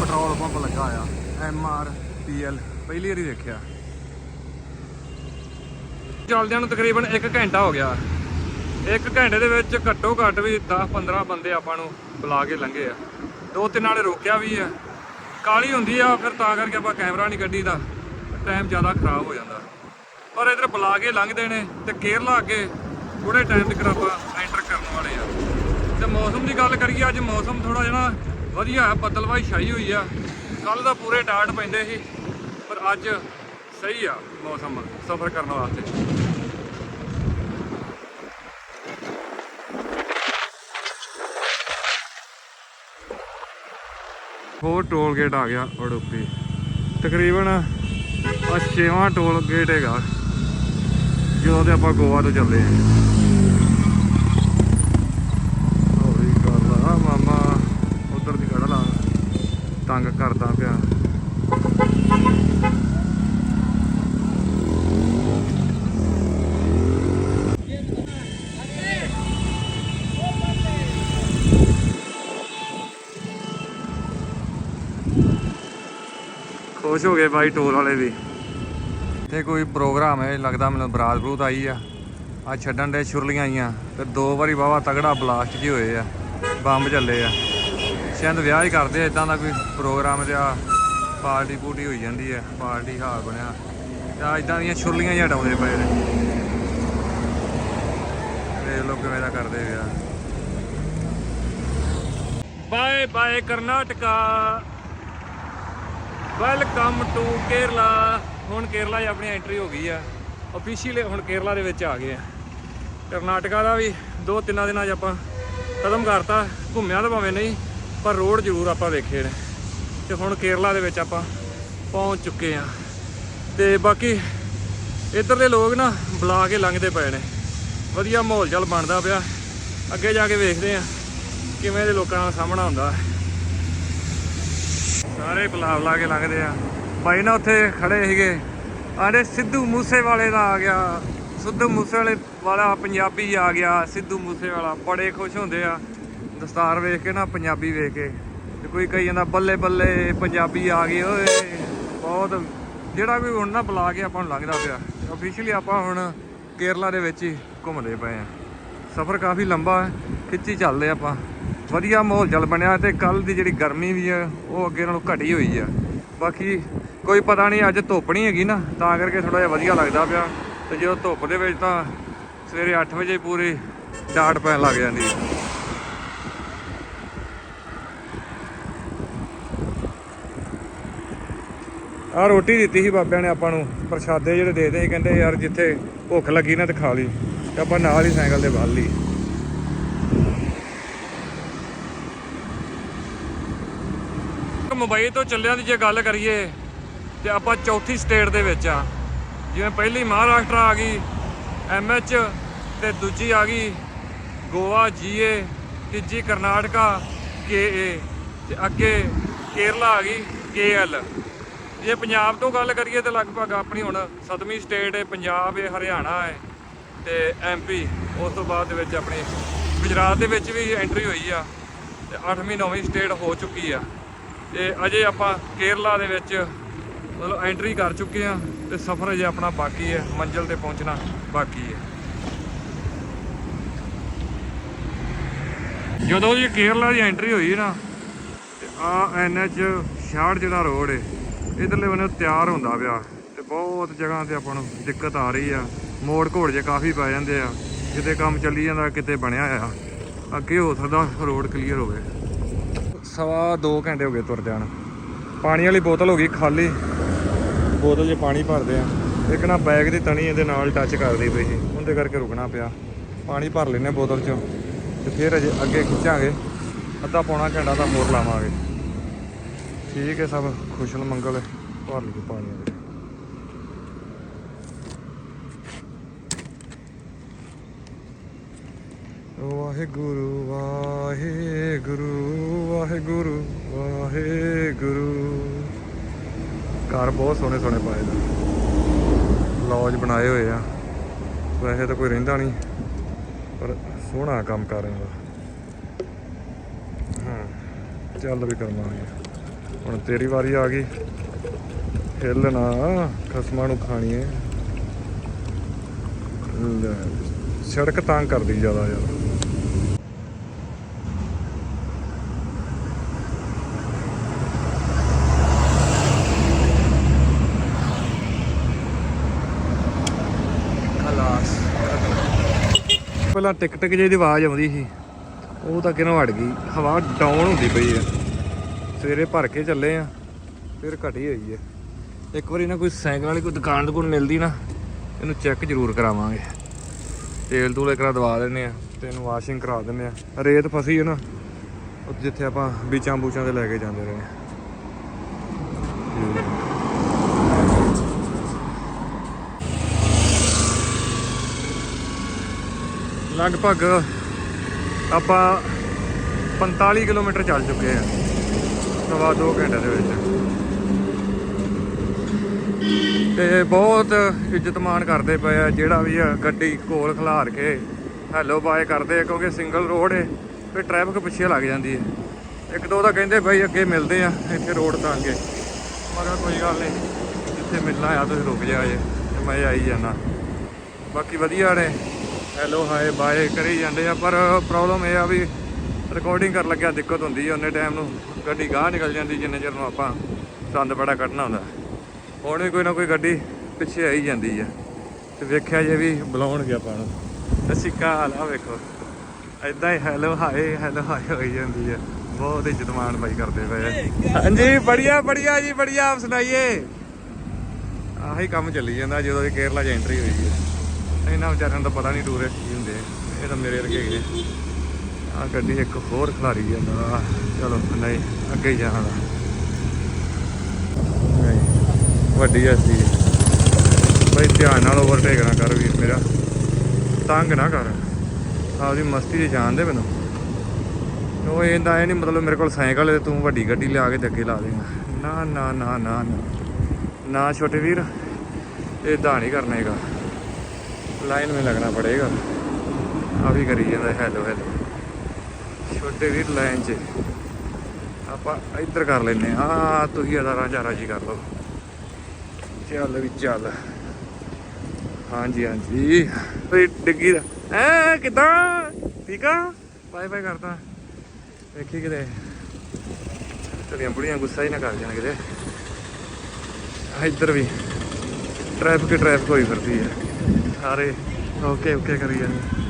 ਪੈਟਰੋਲ ਪੰਪ ਲੱਗਾ ਆ ਐਮ ਆਰ ਪੀ ਐਲ ਪਹਿਲੀ ਵਾਰੀ ਦੇਖਿਆ। ਚੱਲਦਿਆਂ ਨੂੰ ਤਕਰੀਬਨ 1 ਘੰਟਾ ਹੋ ਗਿਆ। 1 ਘੰਟੇ ਦੇ ਵਿੱਚ ਘੱਟੋ ਘੱਟ ਵੀ 10 15 ਬੰਦੇ ਆਪਾਂ ਨੂੰ ਬੁਲਾ ਕੇ ਲੰਘੇ ਆ। ਦੋ ਤਿੰਨ ਵਾਲੇ ਰੋਕਿਆ ਵੀ ਆ। ਕਾਲੀ ਹੁੰਦੀ ਆ, ਫਿਰ ਤਾਂ ਕਰਕੇ ਆਪਾਂ ਕੈਮਰਾ ਨਹੀਂ ਕੱਢੀਦਾ। ਟਾਈਮ ਜ਼ਿਆਦਾ ਖਰਾਬ ਹੋ ਜਾਂਦਾ। ਪਰ ਇਧਰ ਬੁਲਾ ਕੇ ਲੰਘਦੇ ਨੇ ਤੇ ਕੇਰਲਾ ਅੱਗੇ ਥੋੜੇ ਟਾਈਮ ਤੱਕ ਆਪਾਂ ਐਂਟਰ ਕਰਨ ਵਾਲੇ ਆ। ਤੇ ਮੌਸਮ ਦੀ ਗੱਲ ਕਰੀਏ, ਅੱਜ ਮੌਸਮ ਥੋੜਾ ਜਿਹਾ ਵਧੀਆ ਹੈ ਬੱਦਲਵਾਈ ਛਾਈ ਹੋਈ ਆ। ਕੱਲ ਦਾ ਪੂਰੇ ਡਾਟ ਪੈਂਦੇ ਸੀ, ਪਰ ਅੱਜ ਸਹੀ ਆ ਮੌਸਮ, ਸਫ਼ਰ ਕਰਨ ਵਾਸਤੇ। ਹੋਰ ਟੋਲ ਗੇਟ ਆ ਗਿਆ ਉਡੁੱਪੀ ਤਕਰੀਬਨ ਆ ਛੇਵਾਂ ਟੋਲ ਗੇਟ ਹੈਗਾ, ਜਦੋਂ ਤੇ ਆਪਾਂ ਗੋਆ ਤੋਂ ਚੱਲੇ ਆ ਹੌਲੀ ਕਰ ਲਾ ਮਾਮਾ ਉਧਰ ਦੀ ਕੱਢ ਲਾ ਤੰਗ ਕਰਦਾ ਪਿਆ। ਖੁਸ਼ ਹੋ ਗਏ ਬਾਈ ਟੋਲ ਵਾਲੇ ਵੀ। ਤੇ ਕੋਈ ਪ੍ਰੋਗਰਾਮ ਹੈ, ਲੱਗਦਾ ਮੈਨੂੰ ਬਰਾਤ ਬਰੂਤ ਆਈ ਆ। ਆ ਛੱਡਣ ਦੇ ਛੁਰਲੀਆਂ ਆਈਆਂ ਤੇ ਦੋ ਵਾਰੀ ਵਾਵਾ ਤਗੜਾ ਬਲਾਸਟ ਜੀ ਹੋਏ ਆ। ਬੰਬ ਚੱਲੇ ਆ। ਸ਼ਾਇਦ ਵਿਆਹ ਹੀ ਕਰਦੇ ਆ ਇਦਾਂ ਦਾ ਕੋਈ ਪ੍ਰੋਗਰਾਮ ਤੇ ਪਾਰਟੀ ਪੂਟੀ ਹੋਈ ਜਾਂਦੀ ਹੈ ਪਾਰਟੀ ਹਾਲ ਬਣਿਆ। ਤਾਂ ਆ ਇਦਾਂ ਦੀਆਂ ਛੁਰਲੀਆਂ ਜਿਹਾ ਡਾਉਂਦੇ ਪਏ ਨੇ। ਦੇਖ ਲੋ ਕਿਵੇਂ ਦਾ ਕਰਦੇ ਵਿਆਹ bye bye Karnataka. Welcome to Kerala. ਹੁਣ ਕੇਰਲਾ 'ਚ ਆਪਣੀ ਐਂਟਰੀ ਹੋ ਗਈ ਆ। ਅਫੀਸ਼ੀਅਲੀ ਹੁਣ ਕੇਰਲਾ ਦੇ ਵਿੱਚ ਆ ਗਏ ਆ। ਕਰਨਾਟਕਾ ਦਾ ਵੀ ਦੋ ਤਿੰਨਾਂ ਦਿਨਾਂ 'ਚ ਆਪਾਂ ਖਤਮ ਕਰਤਾ। ਘੁੰਮਿਆ ਤਾਂ ਭਾਵੇਂ ਨਹੀਂ। ਪਰ ਰੋਡ ਜ਼ਰੂਰ ਆਪਾਂ ਵੇਖੇ ਨੇ। ਤੇ ਹੁਣ ਕੇਰਲਾ ਦੇ ਵਿੱਚ ਆਪਾਂ ਪਹੁੰਚ ਚੁੱਕੇ ਆ ਤੇ ਬਾਕੀ ਇੱਧਰ ਦੇ ਲੋਕ ਨਾ ਬੁਲਾ ਕੇ ਲੰਘਦੇ ਪਏ ਨੇ। ਵਧੀਆ ਮਾਹੌਲ ਚੱਲ ਬਣਦਾ ਪਿਆ। ਅੱਗੇ ਜਾ ਕੇ ਵੇਖਦੇ ਆ ਕਿਵੇਂ ਦੇ ਲੋਕਾਂ ਨਾਲ ਸਾਹਮਣਾ ਹੁੰਦਾ। ਸਾਰੇ ਬੁਲਾ ਬੁਲਾ ਕੇ ਲੰਘਦੇ ਆ। ਬਾਈ ਨਾ ਉੱਥੇ ਖੜੇ ਸੀਗੇ। ਆਂਦੇ ਸਿੱਧੂ ਮੂਸੇ ਵਾਲੇ ਦਾ ਆ ਗਿਆ। ਸਿੱਧੂ ਮੂਸੇ ਵਾਲੇ ਵਾਲਾ ਪੰਜਾਬੀ ਆ ਗਿਆ। ਸਿੱਧੂ ਮੂਸੇ ਵਾਲਾ ਬੜੇ ਖੁਸ਼ ਹੁੰਦੇ ਆ। ਦਸਤਾਰ ਵੇਖ ਕੇ ਨਾ, ਪੰਜਾਬੀ ਵੇਖ ਕੇ। ਤੇ ਕੋਈ ਕਹੀ ਜਾਂਦਾ, ਬੱਲੇ ਬੱਲੇ, ਪੰਜਾਬੀ ਆ ਗਏ ਓਏ। ਬਹੁਤ, ਜਿਹੜਾ ਵੀ ਹੁਣ ਨਾ ਬੁਲਾ ਕੇ ਆਪਾਂ ਨੂੰ ਲੰਘਦਾ ਪਿਆ। ਅਫੀਸ਼ੀਅਲੀ ਆਪਾਂ ਹੁਣ ਕੇਰਲਾ ਦੇ ਵਿੱਚ ਹੀ ਘੁੰਮਦੇ ਪਏ ਆ। ਸਫ਼ਰ ਕਾਫੀ ਲੰਬਾ ਹੈ, ਖਿੱਚੀ ਚੱਲਦੇ ਆਪਾਂ। ਵਧੀਆ ਮਾਹੌਲ ਚੱਲ ਬਣਿਆ ਤੇ ਕੱਲ ਦੀ ਜਿਹੜੀ ਗਰਮੀ ਵੀ ਹੈ, ਉਹ ਅੱਗੇ ਨਾਲੋਂ ਘਟੀ ਹੋਈ ਆ। ਬਾਕੀ ਕੋਈ ਪਤਾ ਨਹੀਂ, ਅੱਜ ਧੁੱਪ ਨਹੀਂ ਹੈਗੀ ਨਾ, ਤਾਂ ਕਰਕੇ ਥੋੜਾ ਜਿਹਾ ਵਧੀਆ ਲੱਗਦਾ ਪਿਆ। ਤੇ ਜਦੋਂ ਧੁੱਪ ਦੇ ਵਿੱਚ ਤਾਂ ਸਵੇਰੇ 8 ਵਜੇ ਪੂਰੀ ਡਾਟ ਪੈਣ ਲੱਗ ਜਾਂਦੀ। ਹੈ ਆ ਰੋਟੀ ਦਿੱਤੀ ਸੀ ਬਾਬਿਆਂ ਨੇ ਆਪਾਂ ਨੂੰ, ਪ੍ਰਸ਼ਾਦੇ ਜਿਹੜੇ ਦੇ ਸੀ, ਕਹਿੰਦੇ ਯਾਰ ਜਿੱਥੇ ਭੁੱਖ ਲੱਗੀ ਨਾ ਤੇ ਖਾ ਲਈ, ਤੇ ਆਪਾਂ ਨਾਲ ਹੀ ਸਾਈਕਲ ਤੇ ਵੱਲ ਲਈ। ਮੁੰਬਈ ਤੋਂ ਚੱਲਿਆਂ ਦੀ ਜੇ ਗੱਲ ਕਰੀਏ, ਤੇ ਆਪਾਂ ਚੌਥੀ ਸਟੇਟ ਦੇ ਵਿੱਚ ਆ। ਜਿਵੇਂ ਪਹਿਲੀ ਮਹਾਰਾਸ਼ਟਰ ਆ ਗਈ ਐਮਐਚ ਤੇ ਦੂਜੀ ਆ ਗਈ, ਗੋਆ ਜੀਏ ਤੀਜੀ ਕਰਨਾਟਕਾ ਕੇਏ ਤੇ ਅੱਗੇ ਕੇਰਲਾ ਆ ਗਈ ਕੇਐਲ ਜੇ ਪੰਜਾਬ ਤੋਂ ਗੱਲ ਕਰੀਏ ਤੇ ਲਗਭਗ ਆਪਣੀ ਹੁਣ ਸੱਤਵੀਂ ਸਟੇਟ ਹੈ, ਪੰਜਾਬ ਹੈ, ਹਰਿਆਣਾ ਹੈ ਤੇ ਐਮਪੀ ਉਸ ਤੋਂ ਬਾਅਦ ਦੇ ਵਿੱਚ ਆਪਣੀ ਗੁਜਰਾਤ ਦੇ ਵਿੱਚ ਵੀ ਐਂਟਰੀ ਹੋਈ ਆ ਤੇ 8ਵੀਂ 9ਵੀਂ ਸਟੇਟ ਹੋ ਚੁੱਕੀ ਆ। ਤੇ ਅਜੇ ਆਪਾਂ ਕੇਰਲਾ ਦੇ ਵਿੱਚ ਮਤਲਬ ਐਂਟਰੀ ਕਰ ਚੁੱਕੇ ਆ ਤੇ ਸਫ਼ਰ ਅਜੇ ਆਪਣਾ ਬਾਕੀ ਹੈ, ਮੰਜ਼ਿਲ ਤੇ ਪਹੁੰਚਣਾ ਬਾਕੀ ਹੈ। ਜਦੋਂ ਜੀ ਕੇਰਲਾ ਦੀ ਐਂਟਰੀ ਹੋਈ ਨਾ ਤੇ ਆ ਐਨਐਚ 66 ਜਿਹੜਾ ਰੋਡ ਏ ਇਧਰਲੇ ਬੰਨੇ ਤਿਆਰ ਹੁੰਦਾ ਪਿਆ ਤੇ ਬਹੁਤ ਜਗ੍ਹਾ ਤੇ ਆਪਾਂ ਨੂੰ ਦਿੱਕਤ ਆ ਰਹੀ ਆ। ਮੋੜ ਘੋੜ ਜੇ ਕਾਫੀ ਪੈ ਜਾਂਦੇ ਆ। ਕਿਤੇ ਕੰਮ ਚੱਲੀ ਜਾਂਦਾ, ਕਿਤੇ ਬਣਿਆ ਆ ਅੱਗੇ ਹੋ ਸਕਦਾ ਰੋਡ ਕਲੀਅਰ ਹੋਵੇ। ਸਵਾ 2 ਘੰਟੇ ਹੋ ਗਏ ਤੁਰ ਜਾਣ। ਪਾਣੀ ਵਾਲੀ ਬੋਤਲ ਹੋ ਗਈ ਖਾਲੀ। ਬੋਤਲ 'ਚ ਪਾਣੀ ਭਰਦੇ ਆ। ਇੱਕ ਨਾ ਬੈਗ ਦੀ ਤਣੀ ਇਹਦੇ ਨਾਲ ਟੱਚ ਕਰਦੀ ਪਈ ਸੀ। ਉਹਦੇ ਕਰਕੇ ਰੁਕਣਾ ਪਿਆ। ਪਾਣੀ ਭਰ ਲੈਨੇ ਬੋਤਲ 'ਚੋਂ। ਤੇ ਫਿਰ ਅਜੇ ਅੱਗੇ ਖਿੱਚਾਂਗੇ। ਅੱਧਾ ਪੌਣਾ ਘੰਟਾ ਤਾਂ ਹੋਰ ਲਾਵਾਂਗੇ। ਠੀਕ ਹੈ ਸਭ ਖੁਸ਼ਲ ਮੰਗਲ ਭਰ ਲਈ ਪਾਣੀ ਦੇ। ਵਾਹਿਗੁਰੂ ਵਾਹਿਗੁਰੂ ਵਾਹਿਗੁਰੂ ਵਾਹਿਗੁਰੂ। ਘਰ ਬਹੁਤ ਸੋਹਣੇ ਸੋਹਣੇ ਪਾਏ ਨੇ। ਲੌਜ ਬਣਾਏ ਹੋਏ ਆ। ਵੈਸੇ ਤਾਂ ਕੋਈ ਰਹਿੰਦਾ ਨਹੀਂ, ਪਰ ਸੋਹਣਾ ਕੰਮ ਕਰ ਰਿਹਾ ਹਾਂ, ਚੱਲ ਵੀ ਕਰਵਾਵਾਂਗੇ ਹੁਣ ਤੇਰੀ ਵਾਰੀ ਆ ਗਈ। ਹਿੱਲਣਾ ਖਸਮਾਂ ਨੂੰ ਖਾਣੀ ਏ ਸੜਕ ਤੰਗ ਕਰਦੀ ਜ਼ਿਆਦਾ ਯਾਰ। ਪਹਿਲਾਂ ਟਿਕ ਟਿਕ ਜਿਹੀ ਦੀ ਆਵਾਜ਼ ਆਉਂਦੀ ਸੀ, ਉਹ ਤਾਂ ਕਿਨੋਂ ਹਟ ਗਈ। ਹਵਾ ਡਾਊਨ ਹੁੰਦੀ ਪਈ ਹੈ ਸਵੇਰੇ ਭਰ ਕੇ ਚੱਲੇ ਆ, ਫਿਰ ਘਟੀ ਹੋਈ ਹੈ ਇੱਕ ਵਾਰੀ ਨਾ ਕੋਈ ਸਾਈਕਲ ਵਾਲੀ ਕੋਈ ਦੁਕਾਨ ਦੁਕਾਨ ਮਿਲਦੀ ਨਾ, ਇਹਨੂੰ ਚੈੱਕ ਜ਼ਰੂਰ ਕਰਾਵਾਂਗੇ। ਤੇਲ ਤੂਲ ਕਰਾ ਦਵਾ ਦਿੰਨੇ ਆ, ਤੇ ਇਹਨੂੰ ਵਾਸ਼ਿੰਗ ਕਰਾ ਦਿੰਨੇ ਆ। ਰੇਤ ਫਸੀ ਹੈ ਨਾ, ਉਹ ਜਿੱਥੇ ਆਪਾਂ ਬੀਚਾਂ ਬੂਚਾਂ ਤੇ ਲੈ ਕੇ ਜਾਂਦੇ ਰਹੇ ਲਗਭਗ ਆਪਾਂ 45 ਕਿਲੋਮੀਟਰ ਚੱਲ ਚੁੱਕੇ ਆ। ਸਵਾ 2 ਘੰਟੇ ਦੇ ਵਿੱਚ। ਤੇ ਬਹੁਤ ਇੱਜ਼ਤਮਾਨ ਕਰਦੇ ਪਏ ਆ, ਜਿਹੜਾ ਵੀ ਆ ਗੱਡੀ ਕੋਲ ਖਿਲਾਰ ਕੇ ਹੈਲੋ ਬਾਏ ਕਰਦੇ ਆ, ਕਿਉਂਕਿ ਸਿੰਗਲ ਰੋਡ ਏ ਫਿਰ ਟ੍ਰੈਫਿਕ ਪਿੱਛੇ ਲੱਗ ਜਾਂਦੀ ਹੈ ਇੱਕ ਦੋ ਤਾਂ ਕਹਿੰਦੇ ਬਈ ਅੱਗੇ ਮਿਲਦੇ ਆ, ਇੱਥੇ ਰੋਡ ਤਾਂ ਅੱਗੇ। ਮੈਂ ਕੋਈ ਗੱਲ ਨਹੀਂ, ਜਿੱਥੇ ਮਿਲਣਾ ਆ ਤੁਸੀਂ ਰੁਕ ਜਾ ਜੇ ਮੈਂ ਆਈ ਜਾਣਾ ਬਾਕੀ ਵਧੀਆ ਨੇ ਹੈਲੋ ਹਾਏ ਬਾਏ ਕਰੀ ਜਾਂਦੇ ਆ, ਪਰ ਪ੍ਰੋਬਲਮ ਇਹ ਆ ਵੀ ਰਿਕਾਰਡਿੰਗ ਕਰਨ ਲੱਗਿਆ ਦਿੱਕਤ ਹੁੰਦੀ ਹੈ ਉਹਨੇ ਟਾਈਮ ਨੂੰ। ਗੱਡੀ ਗਾਹ ਨਿਕਲ ਜਾਂਦੀ ਜਿੰਨੇ ਚਿਰ ਨੂੰ ਆਪਾਂ ਸੰਦ ਬੜਾ ਕੱਢਣਾ ਹੁੰਦਾ। ਹੁਣ ਵੀ ਕੋਈ ਨਾ ਕੋਈ ਗੱਡੀ ਪਿੱਛੇ ਆਈ ਜਾਂਦੀ ਆ। ਤੇ ਵੇਖਿਆ ਜੇ ਵੀ ਬੁਲਾਉਣਗੇ ਆਪਾਂ ਨੂੰ। ਸਤਿ ਸ਼੍ਰੀ ਆ ਵੇਖੋ। ਐਦਾਂ ਹੀ ਹੈਲੋ ਹਾਏ ਹੈਲੋ ਹਾਏ ਹੋਈ ਜਾਂਦੀ ਆ। ਬਹੁਤ ਇੱਜ਼ਤ ਮਾਣ ਬਾਈ ਕਰਦੇ ਪਏ ਹਾਂਜੀ, ਬੜੀਆ ਬੜੀਆ ਜੀ, ਬੜੀਆ, ਆਪ ਸੁਣਾਈਏ। ਆਹੀ ਕੰਮ ਚੱਲੀ ਜਾਂਦਾ ਜਦੋਂ ਦੀ ਕੇਰਲਾ 'ਚ ਐਂਟਰੀ ਹੋਈ ਹੈ ਇਹਨਾਂ ਵਿਚਾਰਿਆਂ ਨੂੰ ਪਤਾ ਨਹੀਂ ਟੂਰਿਸਟ ਕੀ ਹੁੰਦੇ ਇਹ ਤਾਂ ਮੇਰੇ ਵਰਗੇ ਹੈਗੇ ਆ ਗੱਡੀ ਇੱਕ ਹੋਰ ਖਲਾਰੀ ਜਾਂਦਾ ਚਲੋ, ਨਹੀਂ, ਅੱਗੇ ਜਾਣਾ ਨਹੀਂ, ਵੱਡੀ ਐਸੀ ਬਈ ਧਿਆਨ ਨਾਲ ਓਵਰਟੇਕ ਨਾ ਕਰ ਵੀਰ ਮੇਰਾ। ਤੰਗ ਨਾ ਕਰ। ਆਪਦੀ ਮਸਤੀ 'ਚ ਜਾਣ ਦੇ ਮੈਨੂੰ। ਉਹ ਇਹਦਾ ਇਹ ਨਹੀਂ ਮਤਲਬ ਮੇਰੇ ਕੋਲ ਸਾਈਕਲ ਹੈ, ਤੂੰ ਵੱਡੀ ਗੱਡੀ ਲਿਆ ਕੇ ਅੱਗੇ ਲਾ ਦੇਗਾ ਨਾ ਨਾ ਨਾ ਨਾ ਨਾ। ਛੋਟੇ ਵੀਰ ਇਹ ਨਹੀਂ ਕਰਨਾ ਹੈਗਾ। ਲਾਈਨ ਮੇ ਲੱਗਣਾ ਪੜੇਗਾ। ਆ ਵੀ ਕਰੀ ਜਾਂਦਾ ਹੈਲੋ ਹੈਲੋ ਤੁਹਾਡੇ ਵੀਰ ਲਾਈਨ 'ਚ। ਆਪਾਂ ਇੱਧਰ ਕਰ ਲੈਨੇ ਆ ਤੁਸੀਂ ਅਦਾ ਰਾਜਾ ਰਾਜੀ ਕਰ ਲਓ। ਚੱਲ ਵੀ ਚੱਲ। ਹਾਂਜੀ ਹਾਂਜੀ। ਕੋਈ ਡਿੱਗੀ ਦਾ। ਐ, ਕਿਦਾਂ? ਠੀਕ ਆ? ਬਾਏ ਬਾਏ ਕਰਦਾ ਵੇਖੀ ਕਿਤੇ। ਤੇਰੀਆਂ ਬੁੜੀਆਂ ਗੁੱਸਾ ਹੀ ਨਾ ਕਰ ਜਾਣ ਕਿਤੇ। ਇੱਧਰ ਵੀ। ਟ੍ਰੈਫਿਕ ਟ੍ਰੈਫਿਕ ਹੋਈ ਫਿਰਦੀ ਹੈ ਸਾਰੇ। ਓਕੇ ਓਕੇ ਕਰੀ ਜਾਂਦੇ।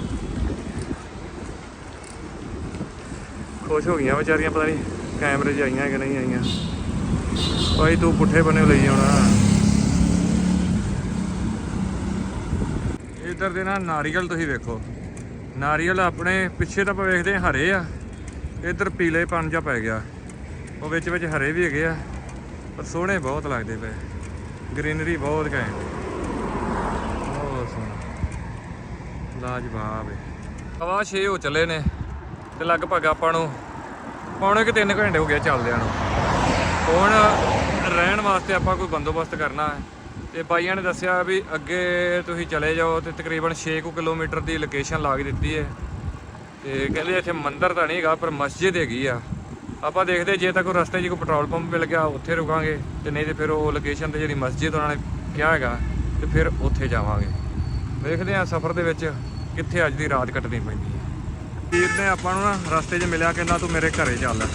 ਖੁਸ਼ ਹੋ ਗਈਆਂ ਵਿਚਾਰੀਆਂ, ਪਤਾ ਨਹੀਂ ਕੈਮਰੇ 'ਚ ਆਈਆਂ ਕਿ ਨਹੀਂ ਆਈਆਂ। ਭਾਈ ਤੂੰ ਪੁੱਠੇ ਬੰਨੇ ਲਈ ਆਉਣਾ ਇੱਧਰ ਦੇ ਨਾ ਨਾਰੀਅਲ ਤੁਸੀਂ ਵੇਖੋ। ਨਾਰੀਅਲ ਆਪਣੇ ਪਿੱਛੇ ਤਾਂ ਆਪਾਂ ਵੇਖਦੇ ਹਾਂ ਹਰੇ ਆ, ਇੱਧਰ ਪੀਲੇ ਜਿਹਾ ਪੈ ਗਿਆ। ਉਹ ਵਿੱਚ ਵਿੱਚ ਹਰੇ ਵੀ ਹੈਗੇ ਆ, ਪਰ ਸੋਹਣੇ ਬਹੁਤ ਲੱਗਦੇ ਪਏ। ਗ੍ਰੀਨਰੀ ਬਹੁਤ ਘੈਂਟ। ਬਹੁਤ ਸੋਹਣਾ। ਲਾਜਵਾਬ ਹੈ ਹਵਾ 6 ਹੋ ਚੱਲੇ ਨੇ। ਤੇ ਲਗਭਗ ਆਪਾਂ ਨੂੰ ਪੌਣੇ ਕਿ 3 ਘੰਟੇ ਹੋ ਗਏ ਚੱਲਦਿਆਂ ਨੂੰ। ਹੁਣ ਰਹਿਣ ਵਾਸਤੇ ਆਪਾਂ ਕੋਈ ਬੰਦੋਬਸਤ ਕਰਨਾ ਹੈ। ਤੇ ਬਾਈਆਂ ਨੇ ਦੱਸਿਆ ਵੀ ਅੱਗੇ ਤੁਸੀਂ ਚਲੇ ਜਾਓ ਤੇ ਤਕਰੀਬਨ 6 ਕੁ ਕਿਲੋਮੀਟਰ ਦੀ ਲੋਕੇਸ਼ਨ ਲਾ ਕੇ ਦਿੱਤੀ ਹੈ। ਤੇ ਕਹਿੰਦੇ ਇੱਥੇ ਮੰਦਿਰ ਤਾਂ ਨਹੀਂ ਹੈਗਾ ਪਰ ਮਸਜਿਦ ਹੈਗੀ ਆ। ਆਪਾਂ ਦੇਖਦੇ ਜੇ ਤਾਂ ਕੋਈ ਰਸਤੇ 'ਚ ਕੋਈ ਪੈਟਰੋਲ ਪੰਪ ਮਿਲ ਗਿਆ, ਉੱਥੇ ਰੁਕਾਂਗੇ। ਤੇ ਨਹੀਂ ਤੇ ਫਿਰ ਉਹ ਲੋਕੇਸ਼ਨ ਤੇ ਜਿਹੜੀ ਮਸਜਿਦ ਉਹਨਾਂ ਨੇ ਕਿਹਾ ਹੈਗਾ, ਤੇ ਫਿਰ ਉੱਥੇ ਜਾਵਾਂਗੇ। ਦੇਖਦੇ ਹਾਂ ਸਫ਼ਰ ਦੇ ਵਿੱਚ ਕਿੱਥੇ ਅੱਜ ਦੀ ਰਾਤ ਕੱਟਣੀ ਪੈਂਦੀ ਹੈ। ਵੀਰ ਨੇ ਆਪਾਂ ਨੂੰ ਨਾ ਰਸਤੇ 'ਚ ਮਿਲਿਆ ਕਹਿੰਦਾ ਤੂੰ ਮੇਰੇ ਘਰੇ ਚੱਲ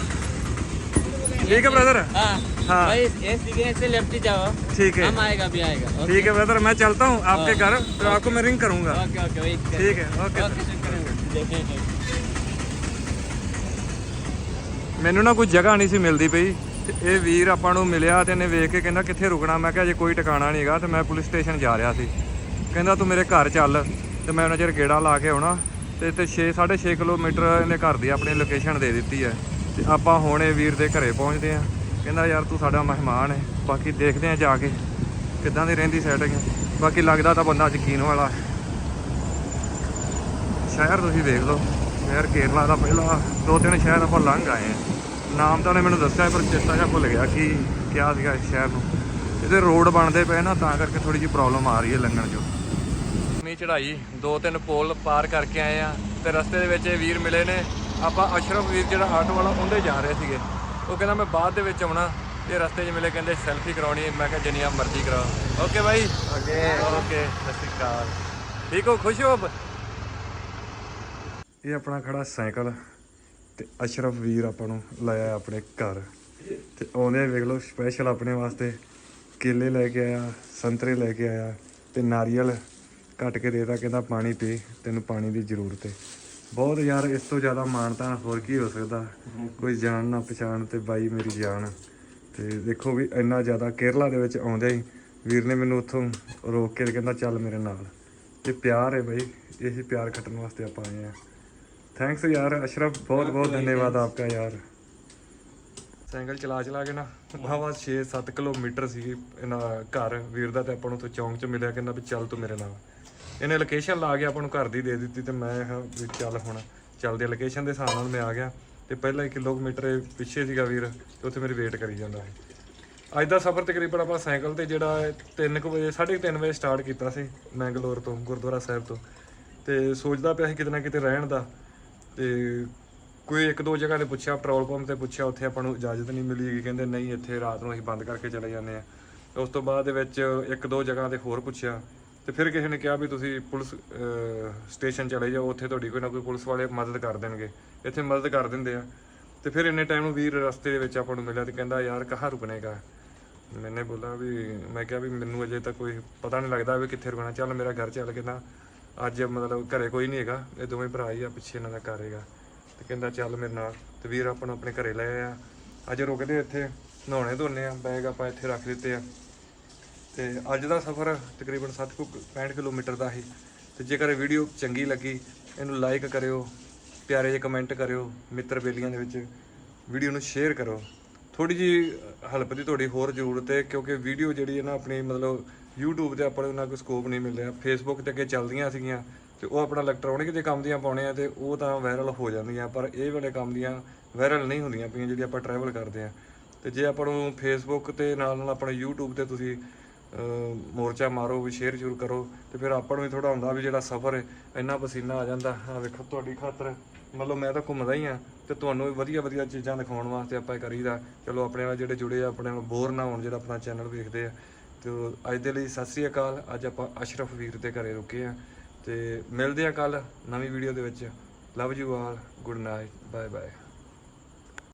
ਠੀਕ ਹੈ ਬ੍ਰਦਰ हाँ हाँ। भाई इस जगह से लेफ्ट ही जाओ ठीक है हम आएगा भी आएगा ओके ठीक है ब्रदर मैं चलता हूँ आपके घर तो आपको मैं रिंग करूंगा ओके ओके वेट ठीक है ओके ओके शुक्रिया ਮੈਨੂੰ ਨਾ ਕੋਈ ਜਗ੍ਹਾ ਨਹੀਂ ਸੀ ਮਿਲਦੀ ਪਈ ਤੇ ਇਹ ਵੀਰ ਆਪਾਂ ਨੂੰ ਮਿਲਿਆ ਤੇ ਇਹਨੇ ਵੇਖ ਕੇ ਕਹਿੰਦਾ ਕਿੱਥੇ ਰੁਕਣਾ ਮੈਂ ਕਿਹਾ ਜੇ ਕੋਈ ਟਿਕਾਣਾ ਨਹੀਂ ਹੈਗਾ ਤੇ ਮੈਂ ਪੁਲਿਸ ਸਟੇਸ਼ਨ ਜਾ ਰਿਹਾ ਸੀ ਕਹਿੰਦਾ ਤੂੰ ਮੇਰੇ ਘਰ ਚੱਲ ਤੇ ਮੈਂ ਉਹਨਾਂ ਚਿਰ ਗੇੜਾ ਲਾ ਕੇ ਆਉਣਾ ਤੇ ਤੇ 6 6.5 ਕਿਲੋਮੀਟਰ ਇਹਨੇ ਘਰ ਦੀ ਆਪਣੀ ਲੋਕੇਸ਼ਨ ਦੇ ਦਿੱਤੀ ਹੈ। ਤੇ ਆਪਾਂ ਹੁਣੇ ਵੀਰ ਦੇ ਘਰੇ ਪਹੁੰਚਦੇ ਆ ਕਹਿੰਦਾ, ਯਾਰ, ਤੂੰ ਸਾਡਾ ਮਹਿਮਾਨ ਹੈ। ਬਾਕੀ ਦੇਖਦੇ ਆ ਜਾ ਕੇ ਕਿੱਦਾਂ ਦੀ ਰਹਿੰਦੀ ਸੈਟਿੰਗ ਬਾਕੀ ਲੱਗਦਾ ਤਾਂ ਬੰਦਾ ਯਕੀਨ ਵਾਲਾ ਸ਼ਹਿਰ ਤੁਸੀਂ ਦੇਖ ਲਓ। ਸ਼ਹਿਰ ਕੇਰਲਾ ਦਾ ਪਹਿਲਾ ਦੋ ਤਿੰਨ ਸ਼ਹਿਰ ਆਪਾਂ ਲੰਘ ਆਏ ਆ ਨਾਮ ਤਾਂ ਉਹਨੇ ਮੈਨੂੰ ਦੱਸਿਆ, ਪਰ ਚੇਤਾ ਜਿਹਾ ਭੁੱਲ ਗਿਆ ਕਿ ਕਿਆ ਸੀਗਾ ਇਸ ਸ਼ਹਿਰ ਨੂੰ। ਇਹਦੇ ਰੋਡ ਬਣਦੇ ਪਏ ਨਾ, ਤਾਂ ਕਰਕੇ ਥੋੜੀ ਜਿਹੀ ਪ੍ਰੋਬਲਮ ਆ ਰਹੀ ਹੈ ਲੰਘਣ 'ਚ। ਮੀ ਚੜਾਈ ਦੋ ਤਿੰਨ ਪੋਲ ਪਾਰ ਕਰਕੇ ਆਏ ਆ ਤੇ ਰਸਤੇ ਦੇ ਵਿੱਚ ਇਹ ਵੀਰ ਮਿਲੇ ਨੇ। ਆਪਾਂ ਅਸ਼ਰਫ ਵੀਰ ਜਿਹੜਾ ਆਟੋ ਵਾਲਾ ਉਹਦੇ ਜਾ ਰਹੇ ਸੀਗੇ। ਉਹ ਕਹਿੰਦਾ ਮੈਂ ਬਾਅਦ ਦੇ ਵਿੱਚ ਆਉਣਾ। ਤੇ ਰਸਤੇ 'ਚ ਮਿਲੇ ਕਹਿੰਦੇ ਸੈਲਫੀ ਕਰਾਉਣੀ ਹੈ। ਮੈਂ ਕਿਹਾ ਜਿੰਨੀਆਂ ਮਰਜ਼ੀ ਕਰਾਓ। ਓਕੇ ਬਾਈ। ਓਕੇ ਓਕੇ ਸਤਿ ਸ਼੍ਰੀ ਅਕਾਲ। ਠੀਕ ਹੋ? ਖੁਸ਼ ਹੋ? ਇਹ ਆਪਣਾ ਖੜਾ ਸਾਈਕਲ ਤੇ ਅਸ਼ਰਫ ਵੀਰ ਆਪਾਂ ਨੂੰ ਲਾਇਆ ਆਪਣੇ ਘਰ। ਤੇ ਆਉਂਦੇ ਵੇਖ ਲਓ ਸਪੈਸ਼ਲ ਆਪਣੇ ਵਾਸਤੇ ਕੇਲੇ ਲੈ ਕੇ ਆਇਆ ਸੰਤਰੇ ਲੈ ਕੇ ਆਇਆ ਤੇ ਨਾਰੀਅਲ ਘਟ ਕੇ ਦੇਤਾ ਕਹਿੰਦਾ ਪਾਣੀ ਪੀ ਤੈਨੂੰ ਪਾਣੀ ਦੀ ਜ਼ਰੂਰਤ ਹੈ ਬਹੁਤ ਯਾਰ ਇਸ ਤੋਂ ਜ਼ਿਆਦਾ ਮਾਨਤਾਨ ਹੋਰ ਕੀ ਹੋ ਸਕਦਾ? ਕੋਈ ਜਾਣ ਨਾ ਪਛਾਣ ਤੇ ਬਾਈ ਮੇਰੀ ਜਾਣ ਤੇ ਦੇਖੋ ਵੀ ਇੰਨਾ ਜ਼ਿਆਦਾ ਕੇਰਲਾ ਦੇ ਵਿੱਚ ਆਉਂਦੇ ਹੀ ਵੀਰ ਨੇ ਮੈਨੂੰ ਉੱਥੋਂ ਰੋਕ ਕੇ ਕਹਿੰਦਾ ਚੱਲ ਮੇਰੇ ਨਾਲ। ਇਹ ਪਿਆਰ ਹੈ ਬਾਈ ਇਹ ਹੀ ਪਿਆਰ ਖੱਟਣ ਵਾਸਤੇ ਆਪਾਂ ਆਏ ਆ। ਥੈਂਕਸ ਯਾਰ ਅਸ਼ਰਫ ਬਹੁਤ ਬਹੁਤ ਧੰਨਵਾਦ ਆਪਕਾ ਯਾਰ। ਸਾਈਕਲ ਚਲਾ ਚਲਾ ਕੇ ਨਾ ਵਾਵਾ 6-7 ਕਿਲੋਮੀਟਰ ਸੀ ਇਹਨਾਂ ਘਰ। ਵੀਰ ਦਾ ਤੇ ਆਪਾਂ ਨੂੰ ਤੋਂ ਚੌਂਕ 'ਚ ਮਿਲਿਆ ਕਹਿੰਦਾ ਵੀ ਚੱਲ ਤੂੰ ਮੇਰੇ ਨਾਲ। ਇਹਨੇ ਲੋਕੇਸ਼ਨ ਲਾ ਕੇ ਆਪਾਂ ਨੂੰ ਘਰ ਦੀ ਦੇ ਦਿੱਤੀ ਤੇ ਮੈਂ ਕਿਹਾ ਵੀ ਚੱਲ ਹੁਣ ਚੱਲਦੇ ਲੋਕੇਸ਼ਨ ਦੇ ਹਿਸਾਬ ਨਾਲ ਮੈਂ ਆ ਗਿਆ ਤੇ ਪਹਿਲਾਂ 1 ਕਿਲੋਮੀਟਰ ਪਿੱਛੇ ਸੀਗਾ ਵੀਰ ਤੇ ਉੱਥੇ ਮੇਰੀ ਵੇਟ ਕਰੀ ਜਾਂਦਾ ਸੀ। ਅੱਜ ਦਾ ਸਫ਼ਰ ਤਕਰੀਬਨ ਆਪਾਂ ਸਾਈਕਲ ਤੇ ਜਿਹੜਾ 3:00 ਵਜੇ 3:30 ਵਜੇ ਸਟਾਰਟ ਕੀਤਾ ਸੀ ਮੈਂਗਲੌਰ ਤੋਂ, ਗੁਰਦੁਆਰਾ ਸਾਹਿਬ ਤੋਂ। ਤੇ ਸੋਚਦਾ ਪਿਆ ਸੀ ਕਿਤੇ ਨਾ ਕਿਤੇ ਰਹਿਣ ਦਾ ਤੇ ਕੋਈ ਇੱਕ ਦੋ ਜਗ੍ਹਾ ਤੇ ਪੁੱਛਿਆ, ਪੈਟਰੋਲ ਪੰਪ ਤੇ ਪੁੱਛਿਆ, ਉੱਥੇ ਆਪਾਂ ਨੂੰ ਇਜਾਜ਼ਤ ਨਹੀਂ ਮਿਲੀ ਹੈਗੀ ਕਹਿੰਦੇ ਨਹੀਂ ਇੱਥੇ ਰਾਤ ਨੂੰ ਅਸੀਂ ਬੰਦ ਕਰਕੇ ਚਲੇ ਜਾਂਦੇ ਆ। ਉਸ ਤੋਂ ਬਾਅਦ ਦੇ ਵਿੱਚ ਇੱਕ ਦੋ ਜਗ੍ਹਾ ਤੇ ਹੋਰ ਪੁੱਛਿਆ ਤੇ ਫਿਰ ਕਿਸੇ ਨੇ ਕਿਹਾ ਵੀ ਤੁਸੀਂ ਪੁਲਿਸ ਸਟੇਸ਼ਨ ਚਲੇ ਜਾਓ, ਉੱਥੇ ਤੁਹਾਡੀ ਕੋਈ ਨਾ ਕੋਈ ਪੁਲਿਸ ਵਾਲੇ ਮਦਦ ਕਰ ਦੇਣਗੇ। ਇੱਥੇ ਮਦਦ ਕਰ ਦਿੰਦੇ ਆ। ਤੇ ਫਿਰ ਇੰਨੇ ਟਾਈਮ ਨੂੰ ਵੀਰ ਰਸਤੇ ਦੇ ਵਿੱਚ ਆਪਾਂ ਨੂੰ ਮਿਲਿਆ ਤੇ ਕਹਿੰਦਾ, ਯਾਰ, ਕਹਾਂ ਰੁਕਣੇਗਾ ਮੈਨੇ ਬੋਲਾ ਵੀ, ਮੈਂ ਕਿਹਾ ਵੀ ਮੈਨੂੰ ਅਜੇ ਤੱਕ ਕੋਈ ਪਤਾ ਨਹੀਂ ਲੱਗਦਾ ਵੀ ਕਿੱਥੇ ਰੁਕਣਾ। ਚੱਲ ਮੇਰਾ ਘਰ ਚੱਲ ਕਹਿੰਦਾ ਅੱਜ ਮਤਲਬ ਘਰੇ ਕੋਈ ਨਹੀਂ ਹੈਗਾ। ਇਹ ਦੋਵੇਂ ਭਰਾ ਹੀ ਆ, ਪਿੱਛੇ ਇਹਨਾਂ ਦਾ ਘਰ ਹੈਗਾ। ਤੇ ਕਹਿੰਦਾ, ਚੱਲ ਮੇਰੇ ਨਾਲ। ਤੇ ਵੀਰ ਆਪਾਂ ਨੂੰ ਆਪਣੇ ਘਰੇ ਲੈ ਆਇਆ। ਅੱਜ ਰੁਕਦੇ ਇੱਥੇ, ਨਹਾਉਣੇ ਧੋਣੇ ਆ, ਬੈਗ ਆਪਾਂ ਇੱਥੇ ਰੱਖ ਦਿੱਤੇ ਆ। ਤੇ ਅੱਜ ਦਾ ਸਫ਼ਰ ਤਕਰੀਬਨ 7 ਕੁ 65 ਕਿਲੋਮੀਟਰ ਦਾ ਸੀ। ਤੇ ਜੇਕਰ ਵੀਡੀਓ ਚੰਗੀ ਲੱਗੀ, ਇਹਨੂੰ ਲਾਈਕ ਕਰਿਓ, ਪਿਆਰੇ ਜਿਹੇ ਕਮੈਂਟ ਕਰਿਓ, ਮਿੱਤਰ ਬੇਲੀਆਂ ਦੇ ਵਿੱਚ ਵੀਡੀਓ ਨੂੰ ਸ਼ੇਅਰ ਕਰੋ। ਥੋੜੀ ਜੀ ਹੈਲਪ ਦੀ ਤੁਹਾਡੀ ਹੋਰ ਜ਼ਰੂਰਤ ਹੈ, ਕਿਉਂਕਿ ਵੀਡੀਓ ਜਿਹੜੀ ਹੈ ਨਾ ਆਪਣੀ, ਮਤਲਬ YouTube ਤੇ ਆਪਾਂ ਨੂੰ ਨਾ ਕੋਈ ਸਕੋਪ ਨਹੀਂ ਮਿਲ ਰਿਹਾ Facebook ਤੇ ਅੱਗੇ ਚੱਲਦੀਆਂ ਸੀਗੀਆਂ ਤੇ ਉਹ ਆਪਣਾ ਇਲੈਕਟ੍ਰੋਨਿਕ ਦੇ ਕੰਮ ਦੀਆਂ ਪਾਉਣੇ ਆ ਤੇ ਉਹ ਤਾਂ ਵਾਇਰਲ ਹੋ ਜਾਂਦੀਆਂ, ਪਰ ਇਹ ਵਾਲੇ ਕੰਮ ਦੀਆਂ ਵਾਇਰਲ ਨਹੀਂ ਹੁੰਦੀਆਂ ਪਈਆਂ, ਜਿਹੜੀ ਆਪਾਂ ਟਰੈਵਲ ਕਰਦੇ ਆ ਤੇ ਜੇ ਆਪਾਂ ਨੂੰ Facebook ਤੇ ਨਾਲ ਨਾਲ ਆਪਣਾ YouTube ਤੇ ਤੁਸੀਂ ਮੋਰਚਾ ਮਾਰੋ, ਵੀ ਸ਼ੇਅਰ ਸ਼ੁਰੂ ਕਰੋ, ਤੇ ਫਿਰ ਆਪਾਂ ਨੂੰ ਵੀ ਥੋੜਾ ਹੁੰਦਾ ਵੀ ਜਿਹੜਾ ਸਫ਼ਰ ਹੈ ਇੰਨਾ ਪਸੀਨਾ ਆ ਜਾਂਦਾ। ਆ ਵੇਖੋ, ਤੁਹਾਡੀ ਖਾਤਰ ਮਤਲਬ ਮੈਂ ਤਾਂ ਘੁੰਮਦਾ ਹੀ ਆ, ਤੇ ਤੁਹਾਨੂੰ ਵੀ ਵਧੀਆ ਵਧੀਆ ਚੀਜ਼ਾਂ ਦਿਖਾਉਣ ਵਾਸਤੇ ਆਪਾਂ ਇਹ ਕਰੀਦਾ। ਚਲੋ, ਆਪਣੇ ਨਾਲ ਜਿਹੜੇ ਜੁੜੇ ਆ, ਆਪਣੇ ਨਾਲ ਬੋਰ ਨਾ ਹੋਣ, ਜਿਹੜਾ ਆਪਣਾ ਚੈਨਲ ਵੇਖਦੇ ਆ। ਤੇ ਅੱਜ ਦੇ ਲਈ ਸਤਿ ਸ੍ਰੀ ਅਕਾਲ। ਅੱਜ ਆਪਾਂ ਅਸ਼ਰਫ ਵੀਰ ਦੇ ਘਰੇ ਰੁਕੇ ਆ। ਤੇ ਮਿਲਦੇ ਆ ਕੱਲ ਨਵੀਂ ਵੀਡੀਓ ਦੇ ਵਿੱਚ। Love you all good night bye bye